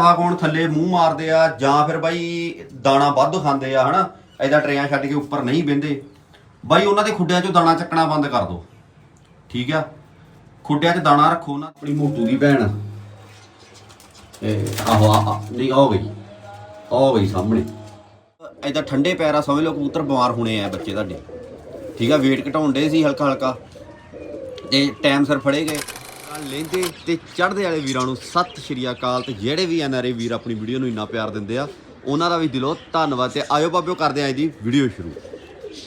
ਕੋਣ ਥੱਲੇ ਮੂੰਹ ਮਾਰਦੇ ਆ ਜਾਂ ਫਿਰ ਬਾਈ ਦਾਣਾ ਵੱਧ ਖਾਂਦੇ ਆ, ਹਨਾ? ਐਦਾ ਟਰੇਆਂ ਛੱਡ ਕੇ ਉੱਪਰ ਨਹੀਂ ਬਹਿੰਦੇ। ਬਾਈ ਉਹਨਾਂ ਦੇ ਖੁੱਡਿਆਂ 'ਚੋਂ ਦਾਣਾ ਚੱਕਣਾ ਬੰਦ ਕਰ ਦਿਓ ਠੀਕ ਆ? ਖੁੱਡਿਆਂ 'ਚ ਦਾਣਾ ਰੱਖੋ ਨਾ। ਆਪਣੀ ਮੋਟੂ ਦੀ ਭੈਣ। ਇਹ ਆਹੋ, ਆ, ਆ- ਨਹੀਂ ਹੋ ਗਈ। ਹੋ ਗਈ ਸਾਹਮਣੇ। ਐਦਾਂ ਠੰਡੇ ਪੈਰਾ ਸਮਝ ਲਓ ਕਬੂਤਰ ਬਿਮਾਰ ਹੋਣੇ ਆ ਬੱਚੇ ਤੁਹਾਡੇ। ਠੀਕ ਆ? weight ਘਟਾਉਣ ਦੇ ਸੀ ਹਲਕਾ ਹਲਕਾ ਤੇ ਟਾਈਮ ਸਿਰ ਫੜੇ ਗਏ। ਲੈਂਦੇ ਤੇ ਚੜ੍ਹਦੇ ਵਾਲੇ ਵੀਰਾਂ ਨੂੰ ਸਤਿ ਸ਼੍ਰੀ ਅਕਾਲ। ਤੇ ਜਿਹੜੇ ਵੀ ਐਨਆਰਏ ਵੀਰ ਆਪਣੀ ਵੀਡੀਓ ਨੂੰ ਇੰਨਾ ਪਿਆਰ ਦਿੰਦੇ ਆ, ਉਹਨਾਂ ਦਾ ਵੀ ਦਿਲੋਂ ਧੰਨਵਾਦ ਤੇ ਆਇਓ ਬਾਬਿਓ ਕਰਦੇ ਆਂ ਇਹਦੀ ਵੀਡੀਓ ਸ਼ੁਰੂ।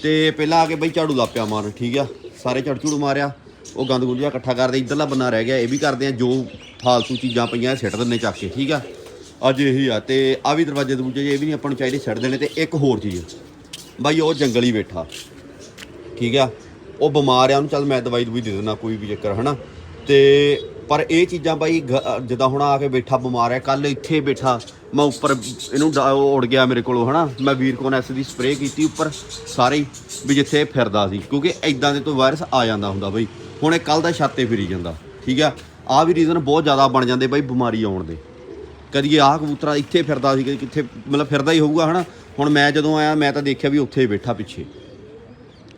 ਤੇ ਪਹਿਲਾਂ ਆ ਕੇ ਬਈ ਝਾੜੂ ਲਾਪਿਆ ਮਾਰਨ, ਠੀਕ ਆ? ਸਾਰੇ ਝੜ ਝੂੜ ਮਾਰਿਆ, ਉਹ ਗੰਦ ਗੁੰਦ ਇਕੱਠਾ ਕਰਦੇ, ਇਧਰਲਾ ਬੰਨਾ ਰਹਿ ਗਿਆ, ਇਹ ਵੀ ਕਰਦੇ ਆ, ਜੋ ਫਾਲਤੂ ਚੀਜ਼ਾਂ ਪਈਆਂ, ਸਿੱਟ ਦਿੰਨੇ ਚੱਕ ਕੇ, ਠੀਕ ਆ? ਅੱਜ ਇਹੀ ਆ, ਤੇ ਆ ਵੀ ਦਰਵਾਜ਼ੇ ਦਰੂਜੇ ਇਹ ਵੀ ਨਹੀਂ ਆਪਾਂ ਨੂੰ ਚਾਹੀਦੇ ਛੱਡ ਦੇਣੇ, ਤੇ ਇੱਕ ਹੋਰ ਚੀਜ਼। ਬਾਈ ਉਹ ਜੰਗਲੀ ਬੈਠਾ, ਠੀਕ ਆ? ਉਹ ਬਿਮਾਰ ਆ, ਉਹਨੂੰ ਚੱਲ ਮੈਂ ਦਵਾਈ ਦਵਾਈ ਦੇ ਦਿੰਦਾ, ਕੋਈ ਵੀ ਚੱਕਰ, ਹਨਾ? ਤੇ ਪਰ ਇਹ ਚੀਜ਼ਾਂ ਬਾਈ ਗ- ਜਿੱਦਾਂ ਹੁਣ ਆ ਕੇ ਬੈਠਾ ਬਿਮਾਰ ਹੈ ਕੱਲ ਇੱਥੇ ਬੈਠਾ, ਮੈਂ ਉੱਪਰ ਇਹਨੂੰ ਡਾ- ਉਹ ਉੜ ਗਿਆ ਮੇਰੇ ਕੋਲੋਂ, ਹਨਾ? ਮੈਂ ਵੀਰਕੋਨੈਸ ਦੀ ਸਪਰੇਅ ਕੀਤੀ ਉੱਪਰ, ਸਾਰੇ ਹੀ, ਵੀ ਜਿੱਥੇ ਫਿਰਦਾ ਸੀ, ਕਿਉਂਕਿ ਐਦਾਂ ਦੇ ਤੋਂ ਵਾਇਰਸ ਆ ਜਾਂਦਾ ਹੁੰਦਾ ਬਈ। ਹੁਣ ਇਹ ਕੱਲ ਦਾ ਛੱਤ ਤੇ ਫਿਰੀ ਜਾਂਦਾ, ਠੀਕ ਆ? ਆ ਵੀ ਰੀਜ਼ਨ ਬਹੁਤ ਜ਼ਿਆਦਾ ਬਣ ਜਾਂਦੇ ਬਾਈ ਬਿਮਾਰੀ ਆਉਣ ਦੇ। ਕਦੀ ਆਹ ਕਬੂਤਰਾ ਇੱਥੇ ਫਿਰਦਾ ਸੀ, ਕਦੀ ਕਿੱਥੇ, ਮਤਲਬ ਫਿਰਦਾ ਹੀ ਹੋਊਗਾ, ਹਨਾ? ਹੁਣ ਮੈਂ ਜਦੋਂ ਆਇਆ, ਮੈਂ ਤਾਂ ਦੇਖਿਆ ਵੀ ਉੱਥੇ ਬੈਠਾ ਪਿੱਛੇ।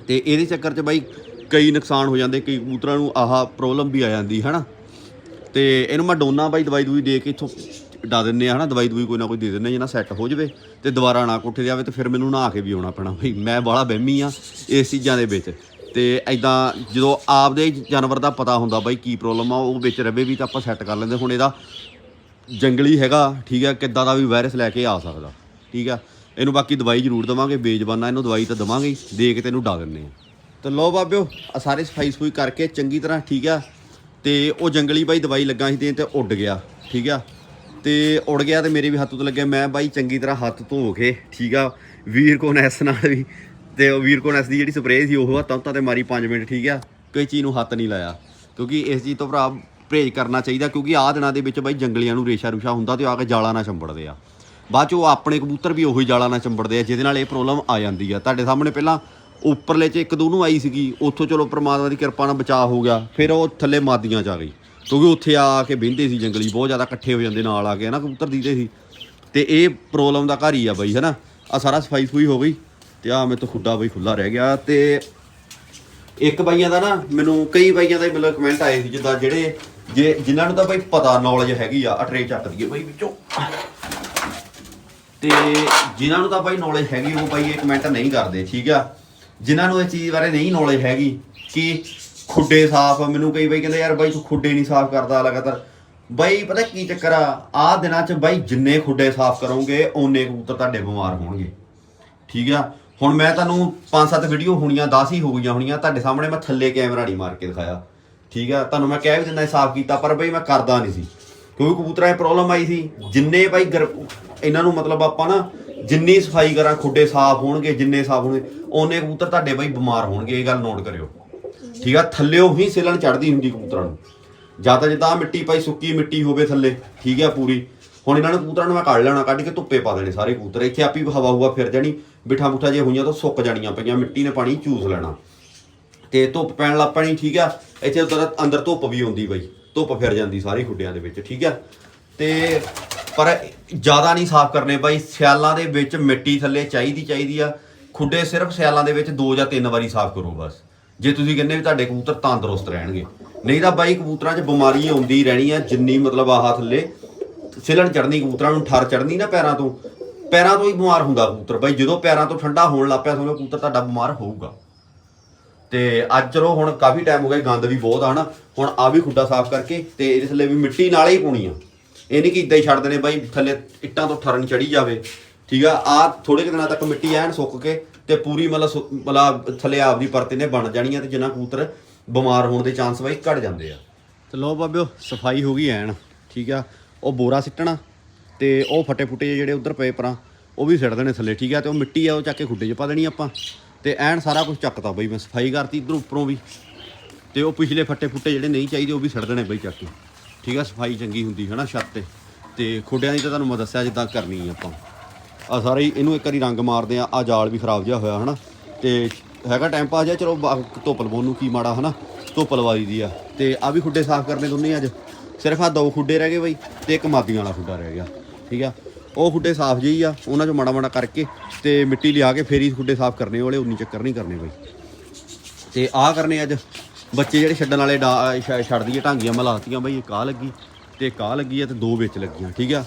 ਤੇ ਇਹਦੇ ਚੱਕਰ 'ਚ ਬਾਈ ਕਈ ਨੁਕਸਾਨ ਹੋ ਜਾਂਦੇ, ਕਈ ਕਬੂਤਰਾਂ ਨੂੰ ਆਹ ਪ੍ਰੋਬਲਮ ਵੀ ਆ ਜਾਂਦੀ ਹੈ ਨਾ ਤੇ ਇਹਨੂੰ ਮੈਂ ਡੋਨਾ ਬਾਈ ਦਵਾਈ ਦੂਈ ਦੇ ਕੇ ਇੱਥੋਂ ਡਾ ਦਿੰਨੇ ਆ, ਹਨਾ? ਦਵਾਈ ਦੂਈ ਕੋਈ ਨਾ ਕੋਈ ਦੇ ਦਿੰਨੇ ਜਿਹਨਾਂ ਸੈੱਟ ਹੋ ਜਵੇ ਤੇ ਦੁਬਾਰਾ ਨਾ ਕੋਠੇ ਤੇ ਆਵੇ ਤੇ ਫਿਰ ਮੈਨੂੰ ਨਹਾ ਕੇ ਵੀ ਆਉਣਾ ਪੈਣਾ ਬਈ। ਮੈਂ ਬਾਹਲਾ ਬਹਿਮੀ ਆ ਇਸ ਚੀਜ਼ਾਂ ਦੇ ਵਿੱਚ। ਤੇ ਐਦਾਂ ਜਦੋਂ ਆਪਦੇ ਜਾਨਵਰ ਦਾ ਪਤਾ ਹੁੰਦਾ ਬਾਈ ਕੀ ਪ੍ਰੋਬਲਮ ਆ, ਉਹ ਵਿੱਚ ਰਵੇ ਵੀ ਤਾਂ ਆਪਾਂ ਸੈੱਟ ਕਰ ਲੈਂਦੇ। ਹੁਣ ਇਹਦਾ ਜੰਗਲੀ ਹੈਗਾ, ਠੀਕ ਹੈ ਕਿੱਦਾਂ ਦਾ ਵੀ ਵਾਇਰਸ ਲੈ ਕੇ ਆ ਸਕਦਾ, ਠੀਕ ਆ? ਇਹਨੂੰ ਬਾਕੀ ਦਵਾਈ ਜ਼ਰੂਰ ਦਵਾਂਗੇ, ਬੇਜ਼ਬਾਨਾ ਇਹਨੂੰ ਦਵਾਈ ਤਾਂ ਦਵਾਂਗੇ ਹੀ, ਦੇ ਕੇ ਤੈਨੂੰ ਡਾ ਦਿੰਨੇ ਆ। ਤੇ ਲੋ ਬਾਬਿਓ ਆ ਸਾਰੇ ਸਫ਼ਾਈ ਸਫੂਈ ਕਰਕੇ ਚੰਗੀ ਤਰ੍ਹਾਂ ਠੀਕ ਆ। ਤੇ ਉਹ ਜੰਗਲੀ ਬਾਈ ਦਵਾਈ ਲੱਗਾ ਸੀ ਦੇਣ ਤੇ ਉੱਡ ਗਿਆ, ਠੀਕ ਆ। ਤੇ ਉੱਡ ਗਿਆ ਤੇ ਮੇਰੇ ਵੀ ਹੱਥ ਤੋਂ ਲੱਗਿਆ ਮੈਂ ਬਾਈ ਚੰਗੀ ਤਰ੍ਹਾਂ ਹੱਥ ਧੋ ਕੇ, ਠੀਕ ਆ। ਵੀਰ ਕੋਨ ਐਸ ਨਾਲ ਵੀ, ਤੇ ਉਹ ਵੀਰ ਕੋਨ ਐਸ ਦੀ ਜਿਹੜੀ ਸਪਰੇਅ ਸੀ, ਉਹ ਹੱਥਾਂ ਉੱਤਾਂ ਤੇ ਮਾਰੀ 5 ਮਿੰਟ, ਠੀਕ ਆ। ਕੋਈ ਚੀਜ਼ ਨੂੰ ਹੱਥ ਨਹੀਂ ਲਾਇਆ, ਕਿਉਂਕਿ ਇਸ ਚੀਜ਼ ਤੋਂ ਭਰਾ ਪਰਹੇਜ਼ ਕਰਨਾ ਚਾਹੀਦਾ, ਕਿਉਂਕਿ ਆਹ ਦਿਨਾਂ ਦੇ ਵਿੱਚ ਬਾਈ ਜੰਗਲੀਆਂ ਨੂੰ ਰੇਸ਼ਾ ਰੁਸ਼ਾ ਹੁੰਦਾ ਤੇ ਆ ਕੇ ਜਾਲਾਂ ਨਾਲ ਚੰਬੜਦੇ ਆ। ਬਾਅਦ ਚ ਉਹ ਆਪਣੇ ਕਬੂਤਰ ਵੀ ਉਹੀ ਜਾਲਾਂ ਨਾਲ ਚੰਬੜਦੇ ਆ, ਜਿਹਦੇ ਨਾਲ ਇਹ ਪ੍ਰੋਬਲਮ ਆ ਜਾਂਦੀ ਆ। ਤੁਹਾਡੇ ਸਾਹਮਣੇ ਪਹਿਲਾਂ ਉੱਪਰਲੇ ਚ ਇੱਕ ਦੋ ਨੂੰ ਆਈ ਸੀਗੀ, ਉੱਥੋਂ ਚਲੋ ਪ੍ਰਮਾਤਮਾ ਦੀ ਕਿਰਪਾ ਨਾਲ ਬਚਾਅ ਹੋ ਗਿਆ, ਫਿਰ ਉਹ ਥੱਲੇ ਮਾਦੀਆਂ ਚ ਆ ਗਈ। ਕਿਉਂਕਿ ਉੱਥੇ ਆ ਕੇ ਬਹਿੰਦੇ ਸੀ ਜੰਗਲੀ, ਬਹੁਤ ਜ਼ਿਆਦਾ ਇਕੱਠੇ ਹੋ ਜਾਂਦੇ ਨਾਲ ਆ ਕੇ, ਹਨਾ, ਕਬੂਤਰ ਦੀਦੇ ਸੀ। ਤੇ ਇਹ ਪ੍ਰੋਬਲਮ ਦਾ ਘਰ ਹੀ ਆ ਬਾਈ, ਹਨਾ। ਆ ਸਾਰਾ ਸਫ਼ਾਈ ਸਫੂਈ ਹੋ ਗਈ, ਤੇ ਆ ਮੇਰੇ ਤੋਂ ਖੁੱਡਾ ਬਈ ਖੁੱਲਾ ਰਹਿ ਗਿਆ, ਤੇ ਇੱਕ ਬਾਈਆਂ ਦਾ ਨਾ, ਮੈਨੂੰ ਕਈ ਬਾਈਆਂ ਦਾ ਮਤਲਬ ਕਮੈਂਟ ਆਏ ਸੀ, ਜਿੱਦਾਂ ਜਿਹੜੇ ਜੇ, ਜਿਨ੍ਹਾਂ ਨੂੰ ਤਾਂ ਬਾਈ ਪਤਾ ਨੌਲੇਜ ਹੈਗੀ ਆ ਅਟਰੇ ਚੱਕ ਦਈਏ ਬਾਈ ਵਿੱਚੋਂ। ਤੇ ਜਿਨ੍ਹਾਂ ਨੂੰ ਤਾਂ ਬਾਈ ਨੌਲੇਜ ਹੈਗੀ, ਉਹ ਬਾਈ ਇਹ ਕਮੈਂਟ ਨਹੀਂ ਕਰਦੇ, ਠੀਕ ਆ। ਜਿਨ੍ਹਾਂ ਨੂੰ ਇਹ ਚੀਜ਼ ਬਾਰੇ ਨਹੀਂ ਨੌਲੇਜ ਹੈਗੀ, ਕਿ ਖੁੱਡੇ ਸਾਫ਼, ਮੈਨੂੰ ਕਈ ਵਾਰੀ ਕਹਿੰਦੇ, ਯਾਰ ਬਾਈ ਤੂੰ ਖੁੱਡੇ ਨਹੀਂ ਸਾਫ਼ ਕਰਦਾ ਲਗਾਤਾਰ। ਬਾਈ, ਪਤਾ ਕੀ ਚੱਕਰ ਆ? ਆਹ ਦਿਨਾਂ 'ਚ ਬਾਈ ਜਿੰਨੇ ਖੁੱਡੇ ਸਾਫ਼ ਕਰੋਗੇ, ਓਨੇ ਕਬੂਤਰ ਤੁਹਾਡੇ ਬਿਮਾਰ ਹੋਣਗੇ। ਠੀਕ ਆ? ਹੁਣ ਮੈਂ ਤੁਹਾਨੂੰ ਪੰਜ ਸੱਤ ਵੀਡੀਓ ਹੋਣੀਆਂ 10 ਹੀ ਹੋ ਗਈਆਂ ਹੋਣੀਆਂ, ਤੁਹਾਡੇ ਸਾਹਮਣੇ ਮੈਂ ਥੱਲੇ ਕੈਮਰਾ ਨਹੀਂ ਮਾਰ ਕੇ ਦਿਖਾਇਆ। ਠੀਕ ਆ? ਤੁਹਾਨੂੰ ਮੈਂ ਕਹਿ ਵੀ ਦਿੰਦਾ ਸਾਫ਼ ਕੀਤਾ, ਪਰ ਬਈ ਮੈਂ ਕਰਦਾ ਨਹੀਂ ਸੀ। ਕਿਉਂਕਿ ਕਬੂਤਰਾਂ 'ਚ ਪ੍ਰੋਬਲਮ ਆਈ ਸੀ। ਜਿੰਨੇ ਬਾਈ ਗਰ- ਇਹਨਾਂ ਨੂੰ ਮਤਲਬ ਆਪਾਂ ਨਾ ਜਿੰਨੀ ਸਫ਼ਾਈ ਕਰਾਂ, ਖੁੱਡੇ ਸਾਫ਼ ਹੋਣਗੇ, ਜਿੰਨੇ ਸਾਫ਼ ਹੋਣਗੇ, ਓਨੇ ਕਬੂਤਰ ਤੁਹਾਡੇ ਬਾਈ ਬਿਮਾਰ ਹੋਣਗੇ, ਇਹ ਗੱਲ ਨੋਟ ਕਰਿਓ। ਠੀਕ ਆ? ਥੱਲਿਓ ਹੀ ਸਿਲਣ ਚੜਦੀ ਹੁੰਦੀ ਕਬੂਤਰਾਂ ਨੂੰ। ਜਾਂ ਤਾਂ ਜਿੱਦਾਂ ਆਹ ਮਿੱਟੀ ਪਾਈ, ਸੁੱਕੀ ਮਿੱਟੀ ਹੋਵੇ ਥੱਲੇ, ਠੀਕ ਆ ਪੂਰੀ। ਹੁਣ ਇਹਨਾਂ ਨੂੰ ਕਬੂਤਰਾਂ ਨੂੰ ਮੈਂ ਕੱਢ ਲੈਣਾ, ਕੱਢ ਕੇ ਧੁੱਪੇ ਪਾ ਦੇਣੇ ਸਾਰੇ ਕਬੂਤਰ। ਇੱਥੇ ਆਪੀ ਹਵਾ ਹੁਵਾ ਫਿਰ ਜਾਣੀ, ਬਿਠਾ ਬੁੱਠਾ ਜੇ ਹੋਈਆਂ ਤਾਂ ਸੁੱਕ ਜਾਣੀਆਂ ਪਈਆਂ, ਮਿੱਟੀ ਨੇ ਪਾਣੀ ਚੂਸ ਲੈਣਾ। ਤੇ ਧੁੱਪ ਪੈਣ ਲੱਗ ਪੈਣੀ, ਠੀਕ ਆ? ਇੱਥੇ ਉਧਰ ਅੰਦਰ ਧੁੱਪ ਵੀ ਆਉਂਦੀ ਬਈ, ਧੁੱਪ ਫਿਰ ਜਾਂਦੀ ਸਾਰੇ ਖੁੱਡਿਆਂ ਦੇ ਵਿੱਚ, ਠੀਕ ਆ? ਤੇ ਪਰ ਜ਼ਿਆਦਾ ਨਹੀਂ ਸਾਫ਼ ਕਰਨੇ ਬਾਈ, ਸਿਆਲਾਂ ਦੇ ਵਿੱਚ ਮਿੱਟੀ ਥੱਲੇ ਚਾਹੀਦੀ ਚਾਹੀਦੀ ਆ। ਖੁੱਡੇ ਸਿਰਫ ਸਿਆਲਾਂ ਦੇ ਵਿੱਚ ਦੋ ਜਾਂ ਤਿੰਨ ਵਾਰੀ ਸਾਫ਼ ਕਰੋ ਬਸ। ਜੇ ਤੁਸੀਂ ਕਹਿੰਦੇ ਵੀ ਤੁਹਾਡੇ ਕਬੂਤਰ ਤੰਦਰੁਸਤ ਰਹਿਣਗੇ। ਨਹੀਂ ਤਾਂ ਬਾਈ, ਕਬੂਤਰਾਂ 'ਚ ਬਿਮਾਰੀ ਆਉਂਦੀ ਰਹਿਣੀ ਆ, ਜਿੰਨੀ ਮਤਲਬ ਆਹ ਥੱਲੇ ਸਿਲਣ ਚੜਨੀ ਕਬੂਤਰਾਂ ਨੂੰ ਠਰ ਚੜਨੀ ਨਾ ਪੈਰਾਂ ਤੋਂ। ਪੈਰਾਂ ਤੋਂ ਹੀ ਬਿਮਾਰ ਹੁੰਦਾ ਕਬੂਤਰ ਬਾਈ। ਜਦੋਂ ਪੈਰਾਂ ਤੋਂ ਠੰਡਾ ਹੋਣ ਲੱਗ ਪਿਆ ਸਮਝੋ ਕਬੂਤਰ ਤੁਹਾਡਾ ਬਿਮਾਰ ਹੋਊਗਾ। ਤੇ ਅੱਜ ਚਲੋ ਹੁਣ ਕਾਫੀ ਟਾਈਮ ਹੋ ਗਿਆ, ਗੰਦ ਵੀ ਬਹੁਤ ਆ ਹਨਾ। ਹੁਣ ਆ ਵੀ ਖੁੱਡਾ ਸਾਫ਼ ਕਰਕੇ ਤੇ ਇਹਦੇ ਥੱਲੇ ਵੀ ਮਿੱਟੀ ਨਾਲ ਹੀ ਪਾਉਣੀ ਆ। ਇਹ ਨਹੀਂ ਕਿ ਇਦਾਂ ਹੀ ਛੱਡ ਦੇਣੇ ਬਾਈ, ਥੱਲੇ ਇੱਟਾਂ ਤੋਂ ਠਰਨ ਚੜੀ ਜਾਵੇ। ਠੀਕ ਆ ਆ ਥੋੜੇ ਕੁ ਦਿਨਾਂ ਤੱਕ ਮਿੱਟੀ ਐਨ ਸੁੱਕ ਕੇ ਤੇ ਪੂਰੀ ਮਤਲਬ ਸੁ- ਮਤਲਬ ਥੱਲੇ ਆਪਦੀ ਪਰਤ ਨੇ ਬਣ ਜਾਣੀ ਆ ਤੇ ਜਿੰਨਾ ਕਬੂਤਰ ਬਿਮਾਰ ਹੋਣ ਦੇ ਚਾਂਸ ਬਾਈ ਘਟ ਜਾਂਦੇ ਆ। ਤੇ ਲੋ ਬਾਬਿਓ, ਸਫ਼ਾਈ ਹੋ ਗਈ ਐਨ। ਠੀਕ ਆ, ਉਹ ਬੋਰਾ ਸਿੱਟਣਾ ਤੇ ਉਹ ਫੱਟੇ ਫੁੱਟੇ ਜਿਹੜੇ ਉਧਰ ਪਏ ਪਰਾਂ, ਉਹ ਵੀ ਸਿੱਟ ਦੇਣੇ ਥੱਲੇ। ਠੀਕ ਆ, ਤੇ ਉਹ ਮਿੱਟੀ ਆ, ਉਹ ਚੱਕ ਕੇ ਖੁੱਡੇ 'ਚ ਪਾ ਦੇਣੀ ਆਪਾਂ। ਤੇ ਐਨ ਸਾਰਾ ਕੁਝ ਚੱਕਤਾ ਬਈ ਮੈਂ, ਸਫ਼ਾਈ ਕਰਤੀ ਇਧਰ ਉੱਪਰੋਂ ਵੀ। ਤੇ ਉਹ ਪਿਛਲੇ ਫੱਟੇ ਫੁੱਟੇ ਜਿਹੜੇ ਨਹੀਂ ਚਾਹੀਦੇ, ਉਹ ਵੀ ਸਿੱਟ ਦੇਣੇ ਬਈ ਚੱਕ ਕੇ। ਠੀਕ ਆ, ਸਫ਼ਾਈ ਚੰਗੀ ਹੁੰਦੀ ਹੈ ਨਾ ਛੱਤ ਤੇ। ਤੇ ਖੁੱਡਿਆਂ ਦੀ ਤਾਂ ਤੁਹਾਨੂੰ ਮੈਂ ਦੱਸਿਆ ਜਿੱਦਾਂ ਕਰਨੀ ਆ ਆਪਾਂ। ਆ ਸਾਰੇ ਹੀ ਇਹਨੂੰ ਇੱਕ ਵਾਰੀ ਰੰਗ ਮਾਰਦੇ ਆ ਆ ਜਾਲ ਵੀ ਖਰਾਬ ਜਿਹਾ ਹੋਇਆ ਹਨਾ। ਤੇ ਹੈਗਾ ਟਾਈਮ ਪਾਸ ਜਿਹਾ, ਚਲੋ ਧੁੱਪ ਲਵਾਉਣ ਨੂੰ ਕੀ ਮਾੜਾ ਹਨਾ। ਧੁੱਪ ਲਵਾਈ ਦੀ ਆ। ਤੇ ਆ ਵੀ ਖੁੱਡੇ ਸਾਫ਼ ਕਰਨੇ ਦੋਨੇ ਅੱਜ। ਸਿਰਫ ਆ ਦੋ ਖੁੱਡੇ ਰਹਿ ਗਏ ਬਈ ਤੇ ਇੱਕ ਮਾਦੀਆਂ ਵਾਲਾ ਖੁੱਡਾ ਰਹਿ ਗਿਆ। ਠੀਕ ਆ? ਉਹ ਖੁੱਡੇ ਸਾਫ਼ ਜਿਹੀ ਆ, ਉਹਨਾਂ 'ਚੋਂ ਮਾੜਾ ਮਾੜਾ ਕਰਕੇ ਤੇ ਮਿੱਟੀ ਲਿਆ ਕੇ ਫੇਰ ਹੀ ਖੁੱਡੇ ਸਾਫ਼ ਕਰਨੇ ਵਾਲੇ, ਉਨੀ ਚੱਕਰ ਨਹੀਂ ਕਰਨੇ ਬਈ। ਤੇ ਆਹ ਕਰਨੇ ਅੱਜ। ਬੱਚੇ ਜਿਹੜੇ ਛੱਡਣ ਵਾਲੇ ਡਾ- ਛ- ਛੱਡ ਦਈਏ ਢਾਂਗੀਆਂ ਮਲਾਤੀਆਂ ਬਈ ਇੱਕ ਆਹ ਲੱਗੀ? ਤੇ ਇੱਕ ਆਹ ਲੱਗੀ ਆ ਤੇ ਦੋ ਵਿੱਚ ਲੱਗੀਆਂ, ਠੀਕ ਆ?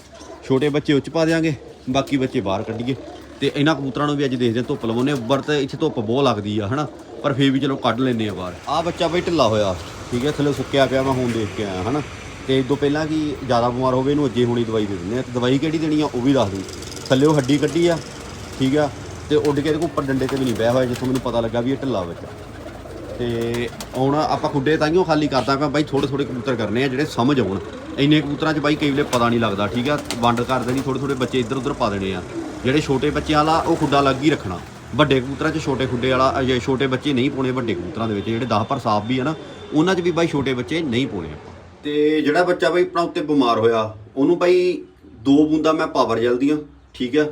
ਛੋਟੇ ਬੱਚੇ ਉੱਚ ਪਾ ਦਿਆਂਗੇ, ਬਾਕੀ ਬੱਚੇ ਬਾਹਰ ਕੱਢੀਏ। ਤੇ ਇਹਨਾਂ ਕਬੂਤਰਾਂ ਨੂੰ ਵੀ ਅੱਜ ਦੇਖਦੇ ਹਾਂ, ਧੁੱਪ ਲਵਾਉਨੇ ਵਰਤ ਇੱਥੇ ਧੁੱਪ ਬਹੁਤ ਲੱਗਦੀ ਆ, ਹਨਾ? ਪਰ ਫੇਰ ਵੀ ਚਲੋ ਕੱਢ ਲੈਨੇ ਆ ਬਾਹਰ। ਆਹ ਬੱਚਾ ਬਈ ਢਿੱਲਾ ਹੋਇਆ, ਠੀਕ ਹੈ ਥੱਲੇ ਸੁੱਕਿਆ ਪਿਆ, ਮੈਂ ਹੁਣ ਦੇਖ ਕੇ ਆਇਆ, ਹਨਾ? ਤੇ ਇਦੋਂ ਪਹਿਲਾਂ ਕਿ ਜ਼ਿਆਦਾ ਬਿਮਾਰ ਹੋਵੇ ਇਹਨੂੰ ਅੱਜੇ ਹੋਣੀ ਦਵਾਈ ਦੇ ਦਿੰਦੇ ਆ ਤੇ ਦਵਾਈ ਕਿਹੜੀ ਦੇਣੀ ਆ, ਉਹ ਵੀ ਦੱਸ ਦੂੰ ਥੱਲੇ ਉਹ ਹੱਡੀ ਕੱਢੀ ਆ, ਠੀਕ ਆ? ਤੇ ਉੱਡ ਕੇ ਇਹਦੇ ਕੋਲ ਉੱਪਰ ਡੰਡੇ ਤੇ ਵੀ ਨਹੀਂ ਪਿਆ ਹੋਇਆ, ਜਿੱਥੋਂ ਮੈਨੂੰ ਪਤਾ ਲੱਗਾ ਵੀ ਇਹ ਢਿੱਲਾ ਬੱਚਾ। ਤੇ ਹੁਣ ਆਪਾਂ ਖੁੱਡੇ ਤਾਂਹੀਓ ਖਾਲੀ ਕਰਦਾ ਪਿਆ, ਬਾਈ ਥੋੜੇ ਥੋੜੇ ਕਬੂਤਰ ਕਰਨੇ ਆ ਜਿਹੜੇ ਸਮਝ ਆਉਣ। ਇੰਨੇ ਕਬੂਤਰਾਂ 'ਚ ਬਾਈ ਕਈ ਵੇਲੇ ਪਤਾ ਨਹੀਂ ਲੱਗਦਾ, ਠੀਕ ਆ? ਵੰਡ ਕਰ ਦੇਣੀ ਥੋੜੇ ਥੋੜੇ ਬੱਚੇ ਇੱਧਰ ਉੱਧਰ ਪਾ ਦੇਣੇ ਆ। ਜਿਹੜੇ ਛੋਟੇ ਬੱਚਿਆਂ ਵਾਲਾ, ਉਹ ਖੁੱਡਾ ਲੱਗ ਹੀ ਰੱਖਣਾ। ਵੱਡੇ ਕਬੂਤਰਾਂ 'ਚ ਛੋਟੇ ਖੁੱਡੇ ਵਾਲਾ ਜੇ ਛੋਟੇ ਬੱਚੇ ਨਹੀਂ ਪਾਉਣੇ ਵੱਡੇ ਕਬੂਤਰਾਂ ਦੇ ਵਿੱਚ, ਜਿਹੜੇ 10 ਪਰ ਸਾਫ਼ ਵੀ ਆ ਨਾ, ਉਹਨਾਂ 'ਚ ਵੀ ਬਾਈ ਛੋਟੇ ਬੱਚੇ ਨਹੀਂ ਪਾਉਣੇ ਆਪਾਂ। ਤੇ ਜਿਹੜਾ ਬੱਚਾ ਬਾਈ ਆਪਣਾ ਉੱਤੇ ਬਿਮਾਰ ਹੋਇਆ, ਉਹਨੂੰ ਬਾਈ ਦੋ ਬੂੰਦਾਂ ਮੈਂ ਪਾਵਰ ਜਲਦੀਆਂ ਠੀਕ ਆ?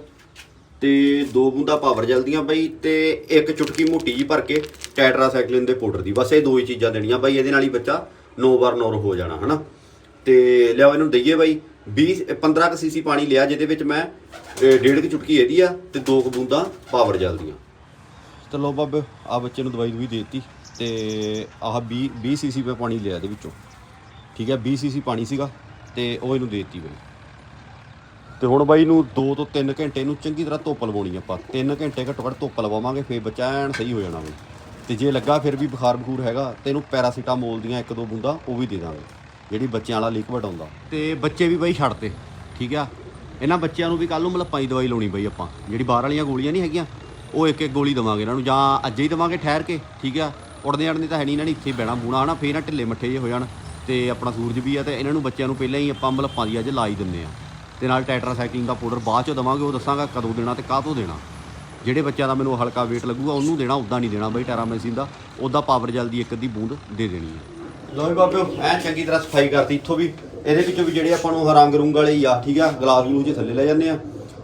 ਤੇ ਦੋ ਬੂੰਦਾ ਪਾਵਰ ਜਲਦੀਆਂ ਬਾਈ ਤੇ ਇੱਕ ਚੁਟਕੀ ਮੋਟੀ ਜੀ ਭਰ ਕੇ ਟੈਟਰਾਸਾਈਕਲਿਨ ਦੇ ਪਾਊਡਰ ਦੀ। ਬਸ ਇਹ ਦੋ ਹੀ ਚੀਜ਼ਾਂ ਦੇਣੀਆਂ ਬਾਈ, ਇਹਦੇ ਨਾਲ ਹੀ ਬੱਚਾ 9 ਵਾਰ ਨੌਰ ਹੋ ਜਾਣਾ, ਹਨਾ? ਤੇ ਲਿਆਓ ਇਹਨੂੰ ਦਈਏ ਬਾਈ 20 15 ਕੁ ਸੀਸੀ ਪਾਣੀ ਲਿਆ, ਜਿਹਦੇ ਵਿੱਚ ਮੈਂ ਡੇਢ ਕੁ ਚੁਟਕੀ ਇਹਦੀ ਆ ਤੇ ਦੋ ਕੁ ਬੂੰਦਾਂ ਪਾਵਰ ਜਲਦੀਆਂ। ਚਲੋ ਬੱਬ ਆ ਬੱਚੇ ਨੂੰ ਦਵਾਈ ਦੂਈ ਦੇਤੀ ਤੇ ਆਹ 20 20 ਸੀਸੀ ਪੇ ਪਾਣੀ ਲਿਆ ਇਹਦੇ ਵਿੱਚੋਂ। ਠੀਕ ਹੈ 20 ਸੀਸੀ ਪਾਣੀ ਸੀਗਾ ਤੇ ਉਹ ਇਹਨੂੰ ਦੇਤੀ ਬਾਈ। ਤੇ ਹੁਣ ਬਾਈ ਨੂੰ 2 ਤੋਂ 3 ਘੰਟੇ ਨੂੰ ਚੰਗੀ ਤਰ੍ਹਾਂ ਧੁੱਪ ਲਵਾਉਣੀ ਆਪਾਂ। 3 ਘੰਟੇ ਘੱਟੋ ਘੱਟ ਧੁੱਪ ਲਵਾਵਾਂਗੇ, ਫੇਰ ਬੱਚਾ ਐਨ ਸਹੀ ਹੋ ਜਾਣਾ ਬਈ ਤੇ ਜੇ ਲੱਗਾ ਫਿਰ ਵੀ ਬੁਖਾਰ ਬਖੂਰ ਹੈਗਾ, ਤੇ ਇਹਨੂੰ ਪੈਰਾਸੀਟਾਮੋਲ ਦੀਆਂ ਇੱਕ ਦੋ ਬੂੰਦਾਂ ਉਹ ਵੀ ਦੇ ਦਾਂਗੇ, ਜਿਹੜੀ ਬੱਚਿਆਂ ਵਾਲਾ ਲਿਕਵਿਡ ਆਉਂਦਾ। ਤੇ ਬੱਚੇ ਵੀ ਬਾਈ ਛੱਡਤੇ ਠੀਕ ਆ? ਇਹਨਾਂ ਬੱਚਿਆਂ ਨੂੰ ਵੀ ਕੱਲ ਨੂੰ ਮਤਲਬ ਪਾਈ ਦਵਾਈ ਲਾਉਣੀ ਬਈ ਆਪਾਂ, ਜਿਹੜੀ ਬਾਹਰ ਵਾਲੀਆਂ ਗੋਲੀਆਂ ਨਹੀਂ ਹੈਗੀਆਂ, ਉਹ ਇੱਕ ਇੱਕ ਗੋਲੀ ਦਵਾਂਗੇ ਇਹਨਾਂ ਨੂੰ, ਜਾਂ ਅੱਜ ਹੀ ਦਵਾਂਗੇ ਠਹਿਰ ਕੇ, ਠੀਕ ਆ? ਉੜਦੇ ਅੜਦੇ ਤਾਂ ਹੈ ਨਹੀਂ ਇਹਨਾਂ ਨੇ, ਇੱਥੇ ਬਹਿਣਾ ਬੂਣਾ, ਹਨਾ? ਫੇਰ ਨਾ ਢਿੱਲੇ ਮੱਠੇ ਜੇ ਹੋ ਜਾਣ, ਤੇ ਆਪਣਾ ਸੂਰਜ ਵੀ ਆ ਤੇ ਇਹਨਾਂ ਨੂੰ ਬੱਚਿਆਂ ਨੂੰ ਪਹਿਲਾਂ ਹੀ ਆਪਾਂ ਮਲੱਪਾਂ ਦੀ ਅੱਜ ਲਾ ਦਿੰਦੇ ਆ। ਤੇ ਨਾਲ ਟੈਟਰਾਸਾਈਕਲਿੰਗ ਦਾ ਪਾਊਡਰ ਬਾਅਦ 'ਚੋਂ ਦਵਾਂਗੇ, ਉਹ ਦੱਸਾਂਗਾ ਕਦੋਂ ਦੇਣਾ ਤੇ ਕਾਹਤੋਂ ਦੇਣਾ। ਜਿਹੜੇ ਬੱਚਿਆਂ ਦਾ ਮੈਨੂੰ ਹਲਕਾ weight ਲੱਗੂਗਾ, ਉਹਨੂੰ ਦੇਣਾ ਉਦਾਂ ਨਹੀਂ ਦੇਣਾ ਬਈ ਟੈਰਾਮੈਸਿਨ ਦਾ। ਉਹਦਾ ਪਾਵਰ ਜਲਦੀ ਇੱਕ ਅੱਧੀ ਬੂੰਦ ਦੇ ਦੇਣੀ ਹੈ ਲੋ ਵੀ ਬਾਬਿਓ ਐ ਚੰਗੀ ਤਰ੍ਹਾਂ ਸਫ਼ਾਈ ਕਰਤੀ ਇੱਥੋਂ ਵੀ। ਇਹਦੇ ਵਿੱਚੋਂ ਵੀ ਜਿਹੜੇ ਆਪਾਂ ਨੂੰ ਰੰਗ ਰੁੰਗ ਵਾਲੇ ਆ, ਠੀਕ ਆ ਗਲਾਸ ਗਲੂਸ ਜੇ ਥੱਲੇ ਲੈ ਜਾਂਦੇ ਆ।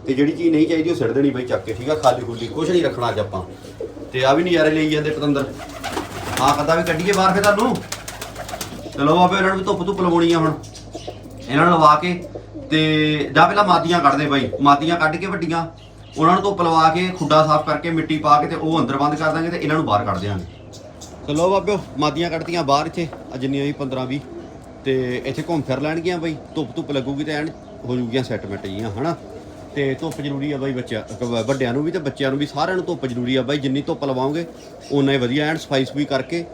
ਤੇ ਜਿਹੜੀ ਚੀਜ਼ ਨਹੀਂ ਚਾਹੀਦੀ ਉਹ ਸਿੱਟ ਦੇਣੀ ਬਈ ਚੱਕ ਕੇ, ਠੀਕ ਆ, ਖਾਲੀ ਖੁੱਲੀ ਕੁਝ ਨਹੀਂ ਰੱਖਣਾ ਅੱਜ ਆਪਾਂ। ਤੇ ਆ ਵੀ ਨਜ਼ਾਰੇ ਲਈ ਜਾਂਦੇ ਪਤੰਦਰ। ਆ ਕਦਾ ਵੀ ਕੱਢੀਏ ਬਾਹਰ ਫੇ ਤੁਹਾਨੂੰ। ਚਲੋ ਬਾਬੇ ਇਹਨਾਂ ਨੂੰ ਵੀ ਧੁੱਪ ਧੁੱਪ ਲਵਾਉਣੀ ਆ ਹੁਣ। ਇਹਨਾਂ ਨੂੰ ਲਵਾ ਕੇ ਤੇ ਜਾਂ ਪਹਿਲਾਂ ਮਾਦੀਆਂ ਕੱਢਦੇ ਬਾਈ ਮਾਦੀਆਂ ਕੱਢ ਕੇ ਵੱਡੀਆਂ, ਉਹਨਾਂ ਨੂੰ ਧੁੱਪ ਲਵਾ ਕੇ, ਖੁੱਡਾ ਸਾਫ਼ ਕਰਕੇ, ਮਿੱਟੀ ਪਾ ਕੇ ਤੇ ਉਹ ਅੰਦਰ ਬੰਦ ਕਰ ਦਾਂਗੇ ਤੇ ਇਹਨਾਂ ਨੂੰ ਬਾਹਰ ਕੱਢ ਦਿਆਂਗੇ। ਚਲੋ ਬਾਬਿਓ ਮਾਦੀਆਂ ਕੱਢਤੀਆਂ ਬਾਹਰ ਇੱਥੇ, ਆ ਜਿੰਨੀਆਂ ਵੀ 15 20 ਤੇ ਇੱਥੇ ਘੁੰਮ ਫਿਰ ਲੈਣਗੀਆਂ ਬਾਈ, ਧੁੱਪ ਧੁੱਪ ਲੱਗੂਗੀ ਤੇ ਐਨ ਹੋ ਜੂਗੀਆਂ ਸੈਟਮੈਂਟ ਜੀਆਂ, ਹਨਾ? ਤੇ ਧੁੱਪ ਜ਼ਰੂਰੀ ਆ ਬਾਈ ਬੱਚਿਆਂ, ਅਹ ਵੱਡਿਆਂ ਨੂੰ ਵੀ ਤੇ ਬੱਚਿਆਂ ਨੂੰ ਵੀ ਸਾਰਿਆਂ ਨੂੰ ਧੁੱਪ ਜ਼ਰੂਰੀ ਆ ਬਾਈ, ਜਿੰਨੀ ਧੁੱਪ ਲਵਾਓਗੇ, ਓਨਾ ਹੀ ਵਧੀਆ ਐਨ ਸਫ਼ਾਈ ਸਫੂਈ ਕਰਕੇ